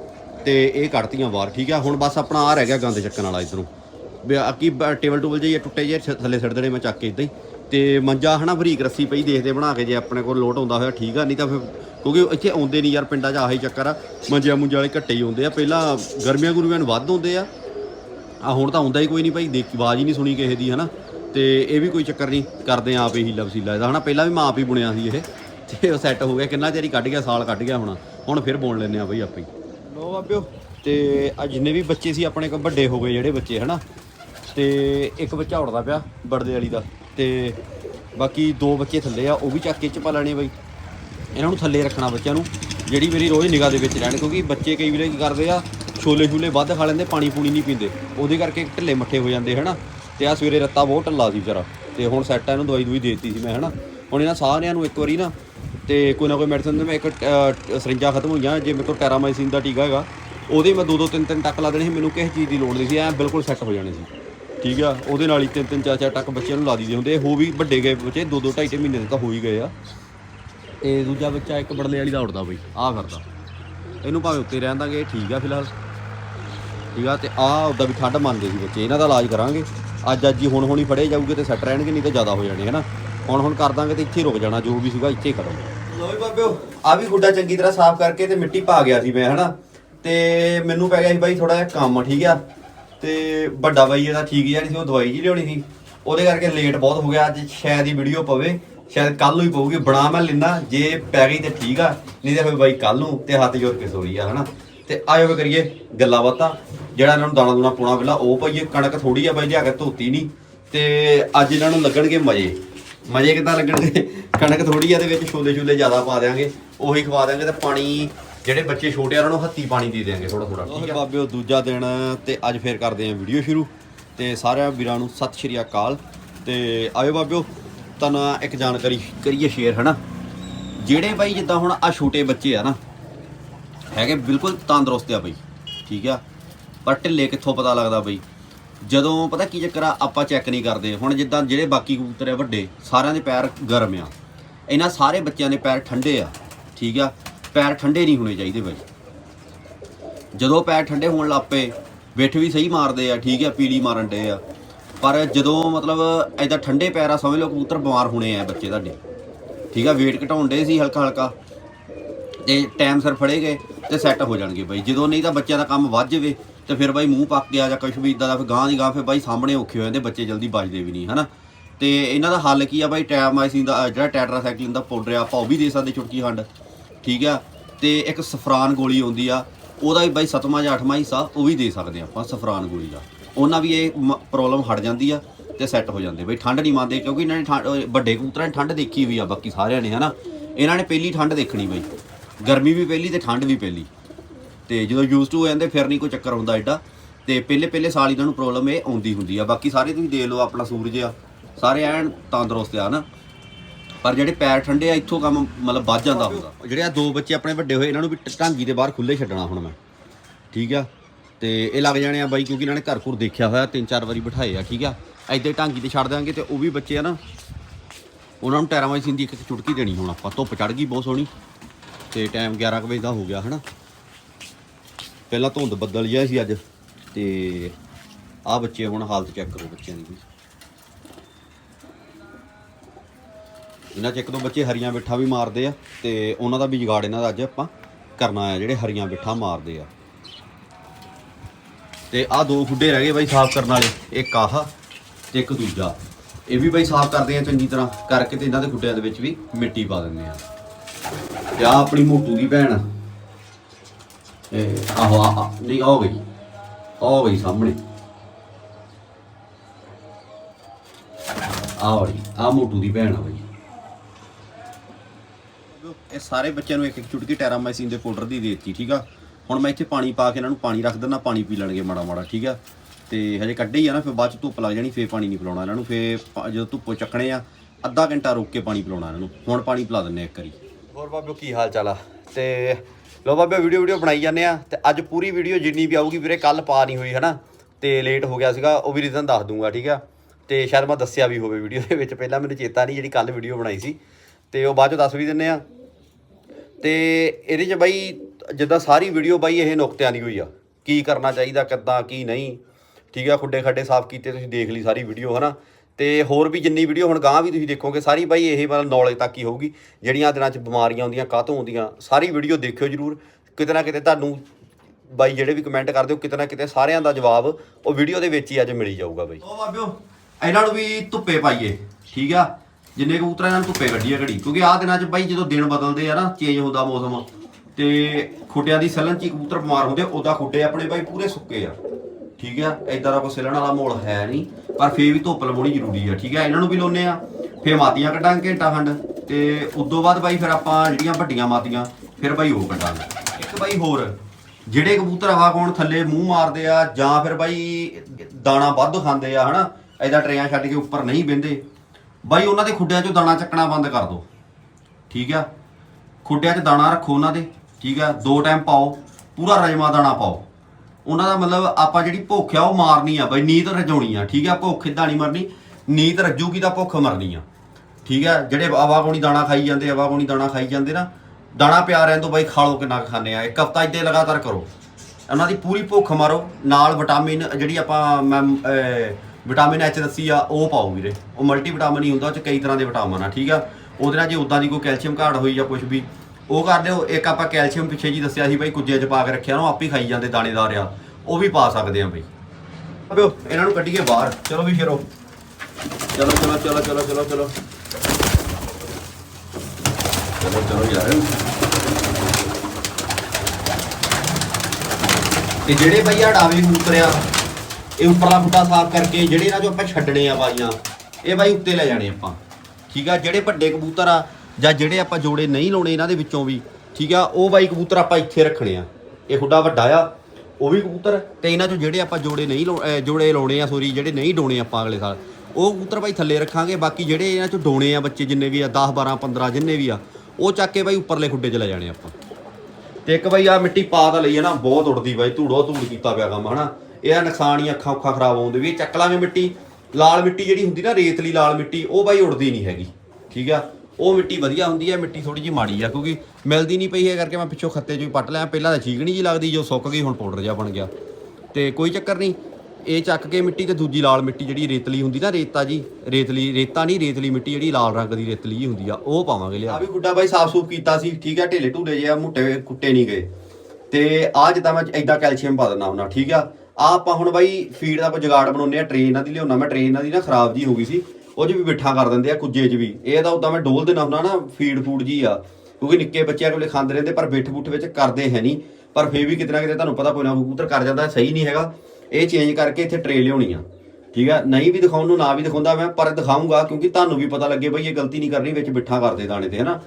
ਤੇ ਇਹ ਕੱਢਤੀਆਂ ਬਾਹਰ, ਠੀਕ ਆ? ਹੁਣ ਬਸ ਆਪਣਾ ਆ ਰਹਿ ਗਿਆ ਗੰਦ ਚੱਕਣ ਵਾਲਾ ਇਧਰੋਂ। ਬਾਕੀ ਟੇਬਲ ਟੂਬਲ ਜੇ ਟੁੱਟੇ ਜਿਹੇ ਥੱਲੇ ਛੱਡ ਦੇਣੇ ਮੈਂ ਚੱਕ ਕੇ ਇਦਾਂ ਹੀ। ਤੇ ਮੰਜਾ ਹਨਾ ਬਰੀਕ ਰੱਸੀ ਪਈ ਦੇਖਦੇ ਬਣਾ ਕੇ ਜੇ ਆਪਣੇ ਕੋਲ ਲੋਟ ਆਉਂਦਾ ਹੋਇਆ ਠੀਕ ਆ, ਨਹੀਂ ਤਾਂ ਫਿਰ ਕਿਉਂਕਿ ਇੱਥੇ ਆਉਂਦੇ ਨਹੀਂ ਯਾਰ ਪਿੰਡਾਂ 'ਚ ਆਹੀ ਚੱਕਰ ਆ। ਮੰਜਿਆਂ ਮੁੰਜੇ ਵਾਲੇ ਘੱਟੇ ਹੀ ਆਉਂਦੇ ਆ। ਪਹਿਲਾਂ ਗਰਮੀਆਂ ਗੁਰਮੀਆਂ ਨੂੰ ਵੱਧ ਆਉਂਦੇ ਆ। ਆ ਹੁਣ ਤਾਂ ਆਉਂਦਾ ਹੀ ਕੋਈ ਨਹੀਂ ਭਾਈ, ਦੇਖ, ਆਵਾਜ਼ ਹੀ ਨਹੀਂ ਸੁਣੀ ਕਿਸੇ ਦੀ ਹਨਾ। ਤੇ ਇਹ ਵੀ ਕੋਈ ਚੱਕਰ ਨਹੀਂ, ਕਰਦੇ ਆ ਆਪ ਹੀ ਹੀਲਾ ਵਸੀਲਾ ਇਹਦਾ ਹਨਾ। ਪਹਿਲਾਂ ਵੀ ਮਾਂ ਆਪ ਹੀ ਬੁਣਿਆ ਸੀ ਇਹ। ਤੇ ਉਹ ਸੈੱਟ ਹੋ ਗਿਆ, ਕਿੰਨਾ ਚਿਰ ਹੀ ਕੱਢ ਗਿਆ, ਸਾਲ ਕੱਢ ਗਿਆ ਹੁਣ। ਹੁਣ ਫਿਰ ਬੁਣ ਲੈਨੇ ਆ ਬਈ ਆਪੇ ਲੋ ਬਾਬਿਓ, ਤੇ ਆ ਜਿੰਨੇ ਵੀ ਬੱਚੇ ਸੀ ਆਪਣੇ ਕੋਲ ਵੱਡੇ ਹੋ ਗਏ ਜਿਹੜੇ ਬੱਚੇ ਹਨਾ। ਤੇ ਇੱਕ ਬੱਚਾ ਉੜਦਾ ਪਿਆ ਬੜਦੇ ਵਾਲੀ ਦਾ ਤੇ ਬਾਕੀ ਦੋ ਬੱਚੇ ਥੱਲੇ ਆ ਉਹ ਵੀ ਚੱਕ ਕੇ ਚ ਪਾ ਲੈਣੇ ਬਈ। ਇਹਨਾਂ ਨੂੰ ਥੱਲੇ ਰੱਖਣਾ ਬੱਚਿਆਂ ਨੂੰ ਜਿਹੜੀ ਮੇਰੀ ਰੋਜ਼ ਨਿਗਾਹ ਦੇ ਵਿੱਚ ਰਹਿਣ ਕਿਉਂਕਿ ਬੱਚੇ ਕਈ ਵੇਲੇ ਕੀ ਕਰਦੇ ਆ ਛੋਲੇ ਛੂਲੇ ਵੱਧ ਖਾ ਲੈਂਦੇ ਪਾਣੀ ਪੂਣੀ ਨਹੀਂ ਪੀਂਦੇ। ਉਹਦੇ ਕਰਕੇ ਢਿੱਲੇ ਮੱਠੇ ਹੋ ਜਾਂਦੇ ਹਨਾ? ਤੇ ਆ ਸਵੇਰੇ ਰੱਤਾ ਬਹੁਤ ਢੱਲਾ ਸੀ ਵਿਚਾਰਾ ਤੇ ਹੁਣ ਸੈੱਟ ਆ ਇਹਨੂੰ ਦਵਾਈ ਦੂਈ ਦੇਤੀ ਸੀ ਮੈਂ ਹਨਾ? ਹੁਣ ਇਹਨਾਂ ਸਾਰਿਆਂ ਨੂੰ ਇੱਕ ਵਾਰੀ ਨਾ ਤੇ ਕੋਈ ਨਾ ਕੋਈ ਮੈਡੀਸਨ ਦੇ ਮੈਂ ਇੱਕ ਅਹ, ਸਰਿੰਜਾਂ ਖਤਮ ਹੋਈਆਂ ਜੇ ਮੇਰੇ ਕੋਲ ਟੈਰਾਮਾਈਸਿਨ ਦਾ ਟੀਕਾ ਹੈਗਾ ਉਹਦੇ ਮੈਂ ਦੋ ਦੋ ਤਿੰਨ ਤਿੰਨ ਟੱਕ ਲਾ ਦੇਣੇ ਸੀ ਮੈਨੂੰ ਕਿਸੇ ਚੀਜ਼ ਦੀ ਲੋੜ ਨਹੀਂ ਸੀ ਐ ਬਿਲਕੁਲ ਸੈੱਟ ਹੋ ਜਾਣੇ ਸੀ। ਠੀਕ ਆ, ਉਹਦੇ ਨਾਲ ਹੀ ਤਿੰਨ ਤਿੰਨ, ਚਾਰ ਚਾਰ ਟੱਕ ਬੱਚਿਆਂ ਨੂੰ ਲਾ ਦਈਦੇ ਹੁੰਦੇ ਹੋ ਵੀ ਵੱਡੇ ਗਏ ਬੱਚੇ, ਦੋ ਦੋ, ਢਾਈ ਢਾਈ ਮਹੀਨੇ ਦੇ ਤਾਂ ਹੋ ਹੀ ਗਏ ਆ। ਤੇ ਦੂਜਾ ਬੱਚਾ ਇੱਕ ਬੜਲੇ ਵਾਲੀ ਦਾ ਉੜਦਾ ਬਈ, ਆਹ ਕਰਦਾ। ਇਹਨੂੰ ਭਾਵੇਂ ਉੱਤੇ ਰਹਿਣ ਦਾਂਗੇ ਇਹ ਠੀਕ ਆ ਫਿਲਹਾਲ। ਠੀਕ ਆ, ਤੇ ਆਹ ਉਹਦਾ ਵੀ ਠੰਡ ਮੰਨਦੇ ਸੀ ਬੱਚੇ, ਇਹਨਾਂ ਦਾ ਇਲਾਜ ਕਰਾਂਗੇ। ਅੱਜ ਅੱਜ ਹੀ ਹੁਣ ਹੁਣ ਹੀ ਫੜੇ ਜਾਊਗੇ ਤੇ ਸੈੱਟ ਰਹਿਣਗੇ, ਨਹੀਂ ਤਾਂ ਜ਼ਿਆਦਾ ਹੋ ਜਾਣੇ, ਹਨਾ। ਹੁਣ ਹੁਣ ਕਰ ਦਾਂਗੇ ਤੇ ਇੱਥੇ ਰੁਕ ਜਾਣਾ, ਜੋ ਵੀ ਸੀਗਾ ਇੱਥੇ ਹੀ ਕਰਾਂਗੇ ਲੋ ਵੀ ਬਾਬਿਓ ਆ ਵੀ ਗੁੱਡਾ ਚੰਗੀ ਤਰ੍ਹਾਂ ਸਾਫ਼ ਕਰਕੇ ਤੇ ਮਿੱਟੀ ਪਾ ਗਿਆ ਸੀ ਮੈਂ, ਹਨਾ। ਤੇ ਮੈਨੂੰ ਪੈ ਗਿਆ ਸੀ ਬਾਈ ਥੋੜਾ ਜਿਹਾ ਕੰਮ, ਠੀਕ ਆ। ਤੇ ਵੱਡਾ ਬਾਈ ਇਹਦਾ ਠੀਕ ਜਿਹਾ ਨਹੀਂ ਸੀ, ਉਹ ਦਵਾਈ ਜੀ ਲਿਆਉਣੀ ਸੀ। ਉਹਦੇ ਕਰਕੇ ਲੇਟ ਬਹੁਤ ਹੋ ਗਿਆ, ਅੱਜ ਸ਼ਾਇਦ ਹੀ ਵੀਡੀਓ ਪਵੇ, ਸ਼ਾਇਦ ਕੱਲ ਨੂੰ ਹੀ ਪਊਗੀ, ਬਣਾ ਮੈਂ ਲੈਣਾ ਜੇ ਪੈ ਗਈ ਤੇ ਠੀਕ ਆ, ਨਹੀਂ ਤੇ ਫਿਰ ਬਾਈ ਕੱਲ ਨੂੰ ਤੇ ਹੱਥ ਜੋੜ ਕੇ ਸੋਰੀ ਆ, ਹਨਾ। ਤੇ ਆਇਓ ਵੀ ਕਰੀਏ ਗੱਲਾਂ ਬਾਤਾਂ, ਜਿਹੜਾ ਇਹਨਾਂ ਨੂੰ ਦਾਣਾ ਦੂਣਾ ਪਾਉਣਾ ਪਹਿਲਾਂ ਉਹ ਪਾਈਏ ਕਣਕ ਥੋੜੀ ਆ ਬਾਈ, ਲਿਆ ਕੇ ਧੋਤੀ ਨਹੀਂ। ਤੇ ਅੱਜ ਇਹਨਾਂ ਨੂੰ ਲੱਗਣਗੇ ਮਜ਼ੇ। ਮਜ਼ੇ ਕਿੱਦਾਂ ਲੱਗਣਗੇ? ਕਣਕ ਥੋੜੀ ਆ ਦੇ ਵਿੱਚ ਛੋਲੇ ਛੋਲੇ ਜ਼ਿਆਦਾ ਪਾ ਦਿਆਂਗੇ, ਉਹੀ ਖਵਾ ਦਿਆਂਗੇ ਤੇ ਪਾਣੀ ਜਿਹੜੇ ਬੱਚੇ ਛੋਟੇ ਆ ਉਹਨਾਂ ਨੂੰ ਹੱਥੀ ਪਾਣੀ ਦੇ ਦਿਆਂਗੇ ਥੋੜਾ ਥੋੜਾ ਠੀਕ ਆ? ਬਾਬਿਓ ਦੂਜਾ ਦਿਨ ਤੇ ਅੱਜ ਫੇਰ ਕਰਦੇ ਆਂ ਵੀਡੀਓ ਸ਼ੁਰੂ। ਤੇ ਸਾਰਿਆਂ ਵੀਰਾਂ ਨੂੰ ਸਤਿ ਸ਼੍ਰੀ ਅਕਾਲ। ਤੇ ਆਇਓ ਬਾਬਿਓ ਤੁਹਾਨੂੰ ਇੱਕ ਜਾਣਕਾਰੀ ਕਰੀਏ ਸ਼ੇਅਰ ਹਨਾ? ਜਿਹੜੇ ਬਾਈ ਜਿੱਦਾਂ ਹੁਣ ਆ ਛੋਟੇ ਬੱਚੇ ਆ ਨਾ ਹੈਗੇ ਬਿਲਕੁਲ ਤੰਦਰੁਸਤ ਆ ਬਈ ਠੀਕ ਆ? ਪਰ ਢਿੱਲੇ ਕਿੱਥੋਂ ਪਤਾ ਲੱਗਦਾ ਬਈ? ਜਦੋਂ ਪਤਾ ਕੀ ਚੱਕਰ ਆ ਆਪਾਂ ਚੈੱਕ ਨਹੀਂ ਕਰਦੇ। ਹੁਣ ਜਿੱਦਾਂ ਜਿਹੜੇ ਬਾਕੀ ਕਬੂਤਰ ਆ ਵੱਡੇ ਸਾਰਿਆਂ ਦੇ ਪੈਰ ਗਰਮ ਆ। ਇਹਨਾਂ ਸਾਰੇ ਬੱਚਿਆਂ ਦੇ ਪੈਰ ਠੰਡੇ ਆ ਠੀਕ ਆ? ਪੈਰ ਠੰਡੇ ਨਹੀਂ ਹੋਣੇ ਚਾਹੀਦੇ ਬਈ ਜਦੋਂ ਪੈਰ ਠੰਡੇ ਹੋਣ ਲੱਪੇ ਵਿੱਠ ਵੀ ਸਹੀ ਮਾਰਦੇ ਆ, ਠੀਕ ਆ, ਪੀਲੀ ਮਾਰਨ ਡੇ ਆ। ਪਰ ਜਦੋਂ ਮਤਲਬ ਐਦਾਂ ਠੰਡੇ ਪੈਰ ਆ ਸਮਝ ਲਓ ਕਬੂਤਰ ਬਿਮਾਰ ਹੋਣੇ ਆ ਬੱਚੇ ਤੁਹਾਡੇ। ਠੀਕ ਆ, weight ਘਟਾਉਣ ਡੇ ਸੀ ਹਲਕਾ ਹਲਕਾ। ਤੇ ਟਾਈਮ ਸਿਰ ਫੜੇ ਗਏ ਤੇ ਸੈੱਟ ਹੋ ਜਾਣਗੇ ਬਾਈ ਜਦੋਂ ਨਹੀਂ ਤਾਂ ਬੱਚਿਆਂ ਦਾ ਕੰਮ ਵੱਧ ਜਾਵੇ ਤੇ ਫਿਰ ਬਾਈ ਮੂੰਹ ਪੱਕ ਗਿਆ ਜਾਂ ਕੁਝ ਵੀ ਇਦਾਂ ਦਾ ਫਿਰ ਗਾਂ ਦੀ ਗਾਂ ਫਿਰ ਬਾਈ ਸਾਹਮਣੇ ਔਖੇ ਹੋ ਜਾਂਦੇ, ਬੱਚੇ ਜਲਦੀ ਬਚਦੇ ਵੀ ਨਹੀਂ, ਹਨਾ। ਤੇ ਇਹਨਾਂ ਦਾ ਹੱਲ ਕੀ ਆ ਬਾਈ ਟੈਮਾਈਸਿਨ ਦਾ ਅਹ ਜਿਹੜਾ ਟੈਟਰਾਸਾਈਕਲਿਨ ਦਾ ਪਾਊਡਰ ਆ, ਆਪਾਂ ਉਹ ਵੀ ਦੇ ਸਕਦੇ ਚੁਟਕੀ ਖੰਡ। ਠੀਕ ਆ? ਤੇ ਇੱਕ ਸਫਰਾਨ ਗੋਲੀ ਆਉਂਦੀ ਆ, ਉਹਦਾ ਵੀ ਬਾਈ ਸੱਤਵਾਂ ਜਾਂ ਅੱਠਵਾਂ ਹਿੱਸਾ ਉਹ ਵੀ ਦੇ ਸਕਦੇ ਆ ਆਪਾਂ, ਸਫਰਾਨ ਗੋਲੀ ਦਾ। ਉਹਨਾਂ ਵੀ ਇਹ ਪ੍ਰੋਬਲਮ ਹਟ ਜਾਂਦੀ ਆ ਤੇ ਸੈੱਟ ਹੋ ਜਾਂਦੇ ਬਈ ਠੰਡ ਨਹੀਂ ਮੰਨਦੇ ਕਿਉਂਕਿ ਇਹਨਾਂ ਨੇ ਠੰਡ ਵੱਡੇ ਕਬੂਤਰਾਂ ਨੇ ਠੰਡ ਦੇਖੀ ਹੋਈ ਆ, ਬਾਕੀ ਸਾਰਿਆਂ ਨੇ, ਹਨਾ? ਇਹਨਾਂ ਨੇ ਪਹਿਲੀ ਠੰਡ ਦੇਖਣੀ ਬਈ। ਗਰਮੀ ਵੀ ਪਹਿਲੀ ਤੇ ਠੰਡ ਵੀ ਪਹਿਲੀ। ਤੇ ਜਦੋਂ ਯੂਜ਼ ਟੂ ਹੋ ਜਾਂਦੇ, ਫਿਰ ਨਹੀਂ ਕੋਈ ਚੱਕਰ ਹੁੰਦਾ ਐਡਾ ਤੇ ਪਹਿਲੇ ਪਹਿਲੇ ਸਾਲ ਇਹਨਾਂ ਨੂੰ ਪ੍ਰੋਬਲਮ ਇਹ ਆਉਂਦੀ ਹੁੰਦੀ ਆ। ਬਾਕੀ ਸਾਰੇ ਤੁਸੀਂ ਦੇਖ ਲਓ ਆਪਣਾ ਸੂਰਜ ਆ। ਸਾਰੇ ਐਨ ਤੰਦਰੁਸਤ ਆ ਨਾ ਪਰ ਜਿਹੜੇ ਪੈਰ ਠੰਡੇ ਆ, ਇੱਥੋਂ ਕੰਮ ਮਤਲਬ ਵੱਧ ਜਾਂਦਾ ਹੁੰਦਾ। ਜਿਹੜੇ ਆ ਦੋ ਬੱਚੇ ਆਪਣੇ ਵੱਡੇ ਹੋਏ, ਇਹਨਾਂ ਨੂੰ ਵੀ ਢਾਂਗੀ ਦੇ ਬਾਹਰ ਖੁੱਲੇ ਛੱਡਣਾ ਹੁਣ ਮੈਂ। ਠੀਕ ਆ? ਤੇ ਇਹ ਲੱਗ ਜਾਣੇ ਆ ਬਾਈ, ਕਿਉਂਕਿ ਇਹਨਾਂ ਨੇ ਘਰ ਘੁਰ ਦੇਖਿਆ ਹੋਇਆ, ਤਿੰਨ ਚਾਰ ਵਾਰੀ ਬਿਠਾਏ ਆ, ਠੀਕ ਆ? ਐਦਾਂ ਢਾਂਗੀ ਤੇ ਛੱਡ ਦਿਆਂਗੇ ਤੇ ਉਹ ਵੀ ਬੱਚੇ ਆ ਨਾ, ਉਹਨਾਂ ਨੂੰ ਟੈਰਾਮਾਈਸਿਨ ਦੀ ਇੱਕ ਇੱਕ ਚੁਟਕੀ ਦੇਣੀ ਹੁਣ ਆਪਾਂ। ਧੁੱਪ ਚੜ ਗਈ ਬਹੁਤ ਸੋਹਣੀ, ਤੇ ਟਾਈਮ 11 ਕੁ ਵਜੇ ਦਾ ਹੋ ਗਿਆ, ਹਨਾ? ਪਹਿਲਾਂ ਧੁੰਦ ਬੱਦਲ ਜਿਹਾ ਸੀ ਅੱਜ, ਤੇ ਆਹ ਬੱਚੇ ਹੁਣ ਹਾਲਤ ਚੈੱਕ ਕਰੋ ਬੱਚਿਆਂ ਦੀ ਇਹਨਾਂ ਚ ਇੱਕ ਦੋ ਬੱਚੇ ਹਰੀਆਂ ਬਿੱਠਾ ਵੀ ਮਾਰਦੇ ਆ ਤੇ ਉਹਨਾਂ ਦਾ ਵੀ ਜੁਗਾੜ ਇਹਨਾਂ ਦਾ ਅੱਜ ਆਪਾਂ ਕਰਨਾ ਆ ਜਿਹੜੇ ਹਰੀਆਂ ਬਿੱਠਾ ਮਾਰਦੇ ਆ। ਤੇ ਆਹ ਦੋ ਖੁੱਡੇ ਰਹਿ ਗਏ ਬਾਈ ਸਾਫ਼ ਕਰਨ ਵਾਲੇ ਇੱਕ ਆਹ ਤੇ ਇੱਕ ਦੂਜਾ। ਇਹ ਵੀ ਬਾਈ ਸਾਫ਼ ਕਰਦੇ ਆ ਚੰਗੀ ਤਰ੍ਹਾਂ ਕਰਕੇ ਤੇ ਇਹਨਾਂ ਦੇ ਖੁੱਡਿਆਂ ਦੇ ਵਿੱਚ ਵੀ ਮਿੱਟੀ ਪਾ ਦਿੰਦੇ ਆ। ਤੇ ਆਹ ਆਪਣੀ ਮੋਟੂ ਦੀ ਭੈਣ ਇਹ ਆਹੋ ਆਹ ਆਹ, ਨਹੀਂ ਆ ਗਈ। ਆ ਗਈ ਸਾਹਮਣੇ। ਆ ਵਾਲੀ ਆ ਮੋਟੂ ਦੀ ਭੈਣ ਆ ਬਾਈ। ਇਹ ਸਾਰੇ ਬੱਚਿਆਂ ਨੂੰ ਇੱਕ ਇੱਕ ਚੁਟਕੀ ਟੈਰਾਮਾਈਸਿਨ ਦੇ ਪਾਊਡਰ ਦੀ ਦੇਤੀ, ਠੀਕ ਆ? ਹੁਣ ਮੈਂ ਇੱਥੇ ਪਾਣੀ ਪਾ ਕੇ ਇਹਨਾਂ ਨੂੰ ਪਾਣੀ ਰੱਖ ਦਿੰਦਾ, ਪਾਣੀ ਪੀ ਲੈਣਗੇ ਮਾੜਾ ਮਾੜਾ, ਠੀਕ ਆ? ਤੇ ਹਜੇ ਕੱਢੇ ਹੀ ਆ ਨਾ, ਫਿਰ ਬਾਅਦ ਚ ਧੁੱਪ ਲੱਗ ਜਾਣੀ, ਫੇਰ ਪਾਣੀ ਨਹੀਂ ਪਿਲਾਉਣਾ ਇਹਨਾਂ ਨੂੰ, ਫੇਰ ਪਾ- ਜਦੋਂ ਧੁੱਪੋਂ ਚੱਕਣੇ ਆ, ਅੱਧਾ ਘੰਟਾ ਰੋਕ ਕੇ ਪਾਣੀ ਪਿਲਾਉਣਾ ਇਹਨਾਂ ਨੂੰ। ਹੁਣ ਪਾਣੀ ਪਿਲਾ ਦਿੰਨੇ ਆ ਇੱਕ ਵਾਰੀ। ਹੋਰ ਬਾਬਿਓ ਕੀ ਹਾਲ ਚਾਲ ਆ? ਤੇ ਲੋ ਬਾਬਿਓ, ਵੀਡੀਓ ਵੀਡੀਓ ਬਣਾਈ ਜਾਂਦੇ ਆ, ਤੇ ਅੱਜ ਪੂਰੀ ਵੀਡੀਓ ਜਿੰਨੀ ਵੀ ਆਊਗੀ ਵੀਰੇ ਕੱਲ ਪਾ ਨਹੀਂ ਹੋਈ, ਹਨਾ? ਤੇ ਲੇਟ ਹੋ ਗਿਆ ਸੀਗਾ, ਉਹ ਵੀ ਰੀਜ਼ਨ ਦੱਸ ਦੂੰਗਾ, ਠੀਕ ਆ? ਤੇ ਸ਼ਾਇਦ ਮੈਂ ਦੱਸਿਆ ਵੀ ਹੋਵੇ ਵੀਡੀਓ ਦੇ ਵਿੱਚ, ਪਹਿਲਾਂ ਮੈਨੂੰ ਚੇਤਾ ਨਹੀਂ ਜਿਹੜੀ ਕੱਲ ਵੀਡੀਓ ਬਣਾਈ ਸੀ। ਤੇ ਉਹ ਬਾਅਦ ਚ ਦੱਸ ਵੀ ਦਿੰਨੇ ਆ। ਤੇ ਇਹਦੇ 'ਚ ਬਾਈ, ਜਿੱਦਾਂ ਸਾਰੀ ਵੀਡੀਓ ਬਾਈ ਇਹ ਨੁਕਤਿਆਂ ਦੀ ਹੋਈ ਆ। ਕੀ ਕਰਨਾ ਚਾਹੀਦਾ, ਕਿੱਦਾਂ, ਕੀ ਨਹੀਂ। ਠੀਕ ਆ, ਖੁੱਡੇ ਖੱਡੇ ਸਾਫ਼ ਕੀਤੇ, ਤੁਸੀਂ ਦੇਖ ਲਈ ਸਾਰੀ ਵੀਡੀਓ ਹਨਾ। ਤੇ ਹੋਰ ਵੀ ਜਿੰਨੀ ਵੀਡੀਓ ਹੁਣ ਗਾਂ ਵੀ ਤੁਸੀਂ ਦੇਖੋਗੇ, ਸਾਰੀ ਬਾਈ ਇਹ ਮਤਲਬ ਨੌਲੇਜ ਤੱਕ ਹੀ ਹੋਊਗੀ। ਜਿਹੜੀਆਂ ਦਿਨਾਂ 'ਚ ਬਿਮਾਰੀਆਂ ਆਉਂਦੀਆਂ, ਕਾਹਤੋਂ ਆਉਂਦੀਆਂ, ਸਾਰੀ ਵੀਡੀਓ ਦੇਖਿਓ ਜਰੂਰ। ਕਿਤੇ ਨਾ ਕਿਤੇ ਤੁਹਾਨੂੰ ਬਾਈ ਜਿਹੜੇ ਵੀ ਕਮੈਂਟ ਕਰਦੇ ਹੋ, ਕਿਤੇ ਨਾ ਕਿਤੇ ਸਾਰਿਆਂ ਦਾ ਜਵਾਬ ਉਹ ਵੀਡੀਓ ਦੇ ਵਿੱਚ ਹੀ ਅੱਜ ਮਿਲੀ ਜਾਊਗਾ ਬਾਈ। ਉਹ ਬਾਬਿਓ, ਇਹਨਾਂ ਨੂੰ ਵੀ ਧੁੱਪੇ ਪਾਈਏ, ਠੀਕ ਆ? ਜਿੰਨੇ ਕਬੂਤਰਾਂ ਇਹਨਾਂ ਨੂੰ ਧੁੱਪੇ ਕੱਢੀ ਆ ਘੜੀ। ਕਿਉਂਕਿ ਆਹ ਦਿਨਾਂ 'ਚ ਬਾਈ ਜਦੋਂ ਦਿਨ ਬਦਲਦੇ ਆ ਨਾ ਚੇਂਜ ਹੁੰਦਾ ਮੌਸਮ, ਤੇ ਖੁੱਡਿਆਂ ਦੀ ਸਲਨ 'ਚ ਹੀ ਕਬੂਤਰ ਬਿਮਾਰ ਹੁੰਦੇ ਉਹਦਾ ਖੁੱਡੇ ਆਪਣੇ ਬਾਈ ਪੂਰੇ ਸੁੱਕੇ ਆ। ਠੀਕ ਆ? ਇਦਾਂ ਦਾ ਕੋਈ ਸਿਲਣ ਵਾਲਾ ਮੋਲ ਹੈ ਨਹੀਂ, ਪਰ ਫੇਰ ਵੀ ਧੁੱਪ ਲਵਾਉਣੀ ਜ਼ਰੂਰੀ ਆ। ਠੀਕ ਆ? ਇਹਨਾਂ ਨੂੰ ਵੀ ਲਾਉਨੇ ਆ, ਫੇਰ ਮਾਤੀਆਂ ਕੱਢਾਂਗੇ ਘੰਟਾ ਖੰਡ, ਤੇ ਉਦੋਂ ਬਾਅਦ ਬਾਈ ਫਿਰ ਆਪਾਂ ਜਿਹੜੀਆਂ ਵੱਡੀਆਂ ਮਾਤੀਆਂ, ਫਿਰ ਬਾਈ ਉਹ ਕੱਢਾਂਗੇ। ਇੱਕ ਬਾਈ ਹੋਰ, ਜਿਹੜੇ ਕਬੂਤਰ ਹਵਾ ਕੋਣ ਥੱਲੇ ਮੂੰਹ ਮਾਰਦੇ ਆ ਜਾਂ ਫਿਰ ਬਾਈ ਦਾਣਾ ਵੱਧ ਖਾਂਦੇ ਆ, ਹਨਾ? ਐਦਾਂ ਟਰੇਆਂ ਛੱਡ ਕੇ ਉੱਪਰ ਨਹੀਂ ਬਹਿੰਦੇ। ਬਾਈ, ਉਹਨਾਂ ਦੇ ਖੁੱਡਿਆਂ 'ਚੋਂ ਦਾਣਾ ਚੱਕਣਾ ਬੰਦ ਕਰ ਦਿਓ ਠੀਕ ਆ? ਖੁੱਡਿਆਂ 'ਚ ਦਾਣਾ ਰੱਖੋ ਉਹਨਾਂ ਦੇ, ਠੀਕ ਆ? ਦੋ ਟਾਈਮ ਪਾਓ, ਪੂਰਾ ਰਜਮਾ ਦਾਣਾ ਪਾਓ। ਉਹਨਾਂ ਦਾ ਮਤਲਬ ਆਪਾਂ ਜਿਹੜੀ ਭੁੱਖ ਆ ਉਹ ਮਾਰਨੀ ਆ ਬਾਈ, ਨੀਂਦ ਰਜਾਉਣੀ ਆ, ਠੀਕ ਆ? ਭੁੱਖ ਇਦਾਂ ਨਹੀਂ ਮਰਨੀ, ਨੀਂਦ ਰੱਜੂਗੀ ਤਾਂ ਭੁੱਖ ਮਰਨੀ ਆ। ਠੀਕ ਆ? ਜਿਹੜੇ ਆਵਾਗੋਣੀ ਦਾਣਾ ਖਾਈ ਜਾਂਦੇ ਆਵਾਗੋਣੀ ਦਾਣਾ ਖਾਈ ਜਾਂਦੇ ਨਾ, ਦਾਣਾ ਪਿਆ ਰਹਿਣ ਤੋਂ ਬਾਈ ਖਾ ਲਓ ਕਿੰਨਾ ਕੁ ਖਾਂਦੇ ਆ। ਇੱਕ ਹਫਤਾ ਇੱਦਾਂ ਲਗਾਤਾਰ ਕਰੋ। ਉਹਨਾਂ ਦੀ ਪੂਰੀ ਭੁੱਖ ਮਾਰੋ, ਨਾਲ ਵਿਟਾਮਿਨ ਜਿਹੜੀ ਆਪਾਂ ਮੈਂ ਵਿਟਾਮਿਨ ਐਚ ਦੱਸੀ ਆ, ਉਹ ਪਾਓ ਵੀਰੇ। ਉਹ ਮਲਟੀ ਵਿਟਾਮਿਨ ਹੀ ਹੁੰਦਾ, ਉਹ ਚ ਕਈ ਤਰ੍ਹਾਂ ਦੇ ਵਿਟਾਮਿਨ ਆ, ਠੀਕ ਆ? ਉਹਦੇ ਨਾਲ ਜੇ ਉਦਾਂ ਦੀ ਕੋਈ ਕੈਲਸ਼ੀਅਮ ਘਾਟ ਹੋਈ ਜਾਂ ਕੁਝ ਵੀ, ਉਹ ਕਰ ਲਿਓ। ਇੱਕ ਆਪਾਂ ਕੈਲਸ਼ੀਅਮ ਪਿੱਛੇ ਜੀ ਦੱਸਿਆ ਸੀ ਬਾਈ, ਕੁੱਜੇ 'ਚ ਪਾ ਕੇ ਰੱਖਿਆ ਨਾ ਉਹ ਆਪੇ ਖਾਈ ਜਾਂਦੇ ਦਾਣੇਦਾਰ ਆ। ਉਹ ਵੀ ਪਾ ਸਕਦੇ ਆ ਬਈ। ਅਬਿਓ ਇਹਨਾਂ ਨੂੰ ਕੱਢੀਏ ਬਾਹਰ। ਚਲੋ ਵੀ ਫਿਰੋ। ਚਲੋ ਚਲੋ ਚਲੋ ਚਲੋ ਚਲੋ ਚਲੋ। ਚਲੋ ਚਲੋ ਯਾਰ। ਤੇ ਜਿਹੜੇ ਬਈ ਆ ਡਾਵੇ ਕਬੂਤਰਿਆ ਇਹ ਉੱਪਰਲਾ ਫੁੱਟਾ ਸਾਫ਼ ਕਰਕੇ ਜਿਹੜੇ ਇਹਨਾਂ ਚੋਂ ਆਪਾਂ ਛੱਡਣੇ ਆ ਬਾਈਆਂ, ਇਹ ਬਾਈ ਉੱਤੇ ਲੈ ਜਾਣੇ ਆਪਾਂ। ਠੀਕ ਆ? ਜਿਹੜੇ ਵੱਡੇ ਕਬੂਤਰ ਆ ਜਾਂ ਜਿਹੜੇ ਆਪਾਂ ਜੋੜੇ ਨਹੀਂ ਲਾਉਣੇ ਇਹਨਾਂ ਦੇ ਵਿੱਚੋਂ ਵੀ, ਠੀਕ ਆ? ਉਹ ਬਾਈ ਕਬੂਤਰ ਆਪਾਂ ਇੱਥੇ ਰੱਖਣੇ ਆ। ਇਹ ਖੁੱਡਾ ਵੱਡਾ ਆ, ਉਹ ਵੀ ਕਬੂਤਰ ਤੇ ਇਹਨਾਂ ਚੋਂ ਜਿਹੜੇ ਆਪਾਂ ਜੋੜੇ ਨਹੀਂ ਲਾਉ- ਜੋੜੇ ਲਾਉਣੇ ਆ ਸੋਰੀ ਜਿਹੜੇ ਨਹੀਂ ਡੋਣੇ ਆਪਾਂ ਅਗਲੇ ਸਾਲ, ਉਹ ਕਬੂਤਰ ਬਾਈ ਥੱਲੇ ਰੱਖਾਂਗੇ। ਬਾਕੀ ਜਿਹੜੇ ਇਹਨਾਂ 'ਚੋਂ ਡੋਣੇ ਆ ਬੱਚੇ ਜਿੰਨੇ ਵੀ ਆ 10 12 15 ਜਿੰਨੇ ਵੀ ਆ, ਉਹ ਚੱਕ ਕੇ ਬਾਈ ਉੱਪਰਲੇ ਖੁੱਡੇ 'ਚ ਲੈ ਜਾਣੇ ਆਪਾਂ। ਤੇ ਇੱਕ ਬਾਈ ਆ ਮਿੱਟੀ ਪਾ ਤਾਂ ਲਈ ਹੈ ਨਾ, ਬਹੁਤ ਉੜਦੀ ਬਾਈ, ਧੂੜੋ ਧੂੜ ਕੀਤਾ ਪਿਆ ਕੰਮ, ਹਨਾ? ਇਹਦਾ ਨੁਕਸਾਨ ਹੀ ਅੱਖਾਂ ਉੱਖਾਂ ਖਰਾਬ ਹੋਣ ਦੇ ਵੀ ਇਹ ਚੱਕ ਲਾਂਗੇ ਮਿੱਟੀ, ਲਾਲ ਮਿੱਟੀ ਜਿਹੜੀ ਹੁੰਦੀ ਨਾ, ਰੇਤਲੀ ਲਾਲ ਮਿੱਟੀ, ਉਹ ਬਾਈ ਉੜਦੀ ਨਹੀਂ ਹੈਗੀ, ਠੀਕ ਆ? ਉਹ ਮਿੱਟੀ ਵਧੀਆ ਹੁੰਦੀ ਹੈ ਮਿੱਟੀ ਥੋੜੀ ਜਿਹੀ ਮਾੜੀ ਆ, ਕਿਉਂਕਿ ਮਿਲਦੀ ਨਹੀਂ ਪਈ ਹੈ ਕਰਕੇ ਮੈਂ ਪਿੱਛੋਂ ਖੱਤੇ ਚੋਂ ਹੀ ਪੱਟ ਲਿਆ, ਪਹਿਲਾਂ ਤਾਂ ਚੀਕਣੀ ਜੀ ਲੱਗਦੀ ਜੋ ਸੁੱਕ ਗਈ, ਹੁਣ ਪਾਊਡਰ ਜਿਹਾ ਬਣ ਗਿਆ। ਤੇ ਕੋਈ ਚੱਕਰ ਨਹੀਂ, ਇਹ ਚੱਕ ਕੇ ਮਿੱਟੀ ਤੇ ਦੂਜੀ ਲਾਲ ਮਿੱਟੀ ਜਿਹੜੀ ਰੇਤਲੀ ਹੁੰਦੀ ਨਾ, ਰੇਤਾ ਜੀ, ਰੇਤਲੀ, ਰੇਤਾ ਨਹੀਂ, ਰੇਤਲੀ ਮਿੱਟੀ ਜਿਹੜੀ ਲਾਲ ਰੰਗ ਦੀ ਰੇਤਲੀ ਜਿਹੀ ਹੁੰਦੀ ਆ, ਉਹ ਪਾਵਾਂਗੇ ਲਿਆ। ਆ ਵੀ ਗੁੱਡਾ ਬਾਈ ਸਾਫ਼ ਸੂਫ ਕੀਤਾ ਸੀ, ਠੀਕ ਆ ਢੇਲੇ ਢੂਲੇ ਜਿਹਾ ਮੋਟੇ ਕੁੱਟੇ ਨਹੀਂ ਗਏ। ਤੇ ਆ ਜਿੱਦਾਂ ਮੈਂ ਐਦਾਂ ਕੈਲਸ਼ੀਅਮ ਪਾ ਦਿੰਦਾ ਹੁੰਦਾ ਠੀਕ ਆ? ਆ ਆਪਾਂ ਹੁਣ ਬਾਈ ਫੀਡ ਦਾ ਆਪਾਂ ਜਗਾੜ ਬਣਾਉਂਦੇ ਆ ਟ੍ਰੇਨ ਇਹਨਾਂ ਦੀ ਲਿਆਉਣਾ, ਮੈਂ ਟ੍ਰੇਨ ਇਹਨਾਂ ਦੀ ਨਾ ਖਰਾਬ ਜੀ ਹੋ ਗਈ ਸੀ, ਉਹ 'ਚ ਵੀ ਬਿੱਠਾ ਕਰ ਦਿੰਦੇ ਆ ਕੁੱਜੇ 'ਚ ਵੀ। ਇਹ ਤਾਂ ਉਦਾਂ ਮੈਂ ਡੋਲ ਦੇਣਾ ਹੁੰਦਾ ਨਾ ਫੀਡ ਫੂਡ ਜੀ ਆ। ਕਿਉਂਕਿ ਨਿੱਕੇ ਬੱਚਿਆਂ ਕੋਲੇ ਖਾਂਦੇ ਰਹਿੰਦੇ, ਪਰ ਬਿੱਠ ਬੁੱਠ ਵਿੱਚ ਕਰਦੇ ਹੈ ਨਹੀਂ। ਪਰ ਫੇਰ ਵੀ ਕਿਤੇ ਨਾ ਕਿਤੇ ਤੁਹਾਨੂੰ ਪਤਾ ਕੋਈ ਨਾ ਕੋਈ ਕਬੂਤਰ ਕਰ ਜਾਂਦਾ, ਸਹੀ ਨਹੀਂ ਹੈਗਾ। ਇਹ ਚੇਂਜ ਕਰਕੇ ਇੱਥੇ ਟ੍ਰੇ ਲਿਆਉਣੀ ਆ। ਠੀਕ ਆ? ਨਹੀਂ ਵੀ ਦਿਖਾਉਣ ਨੂੰ ਨਾ ਵੀ ਦਿਖਾਉਂਦਾ ਮੈਂ, ਪਰ ਦਿਖਾਉਂਗਾ ਕਿਉਂਕਿ ਤੁਹਾਨੂੰ ਵੀ ਪਤਾ ਲੱਗੇ ਬਈ ਇਹ ਗਲਤੀ ਨਹੀਂ ਕਰਨੀ ਵਿੱਚ ਬਿੱਠਾ ਕਰਦੇ ਦਾਣੇ ਤੇ, ਹਨਾ?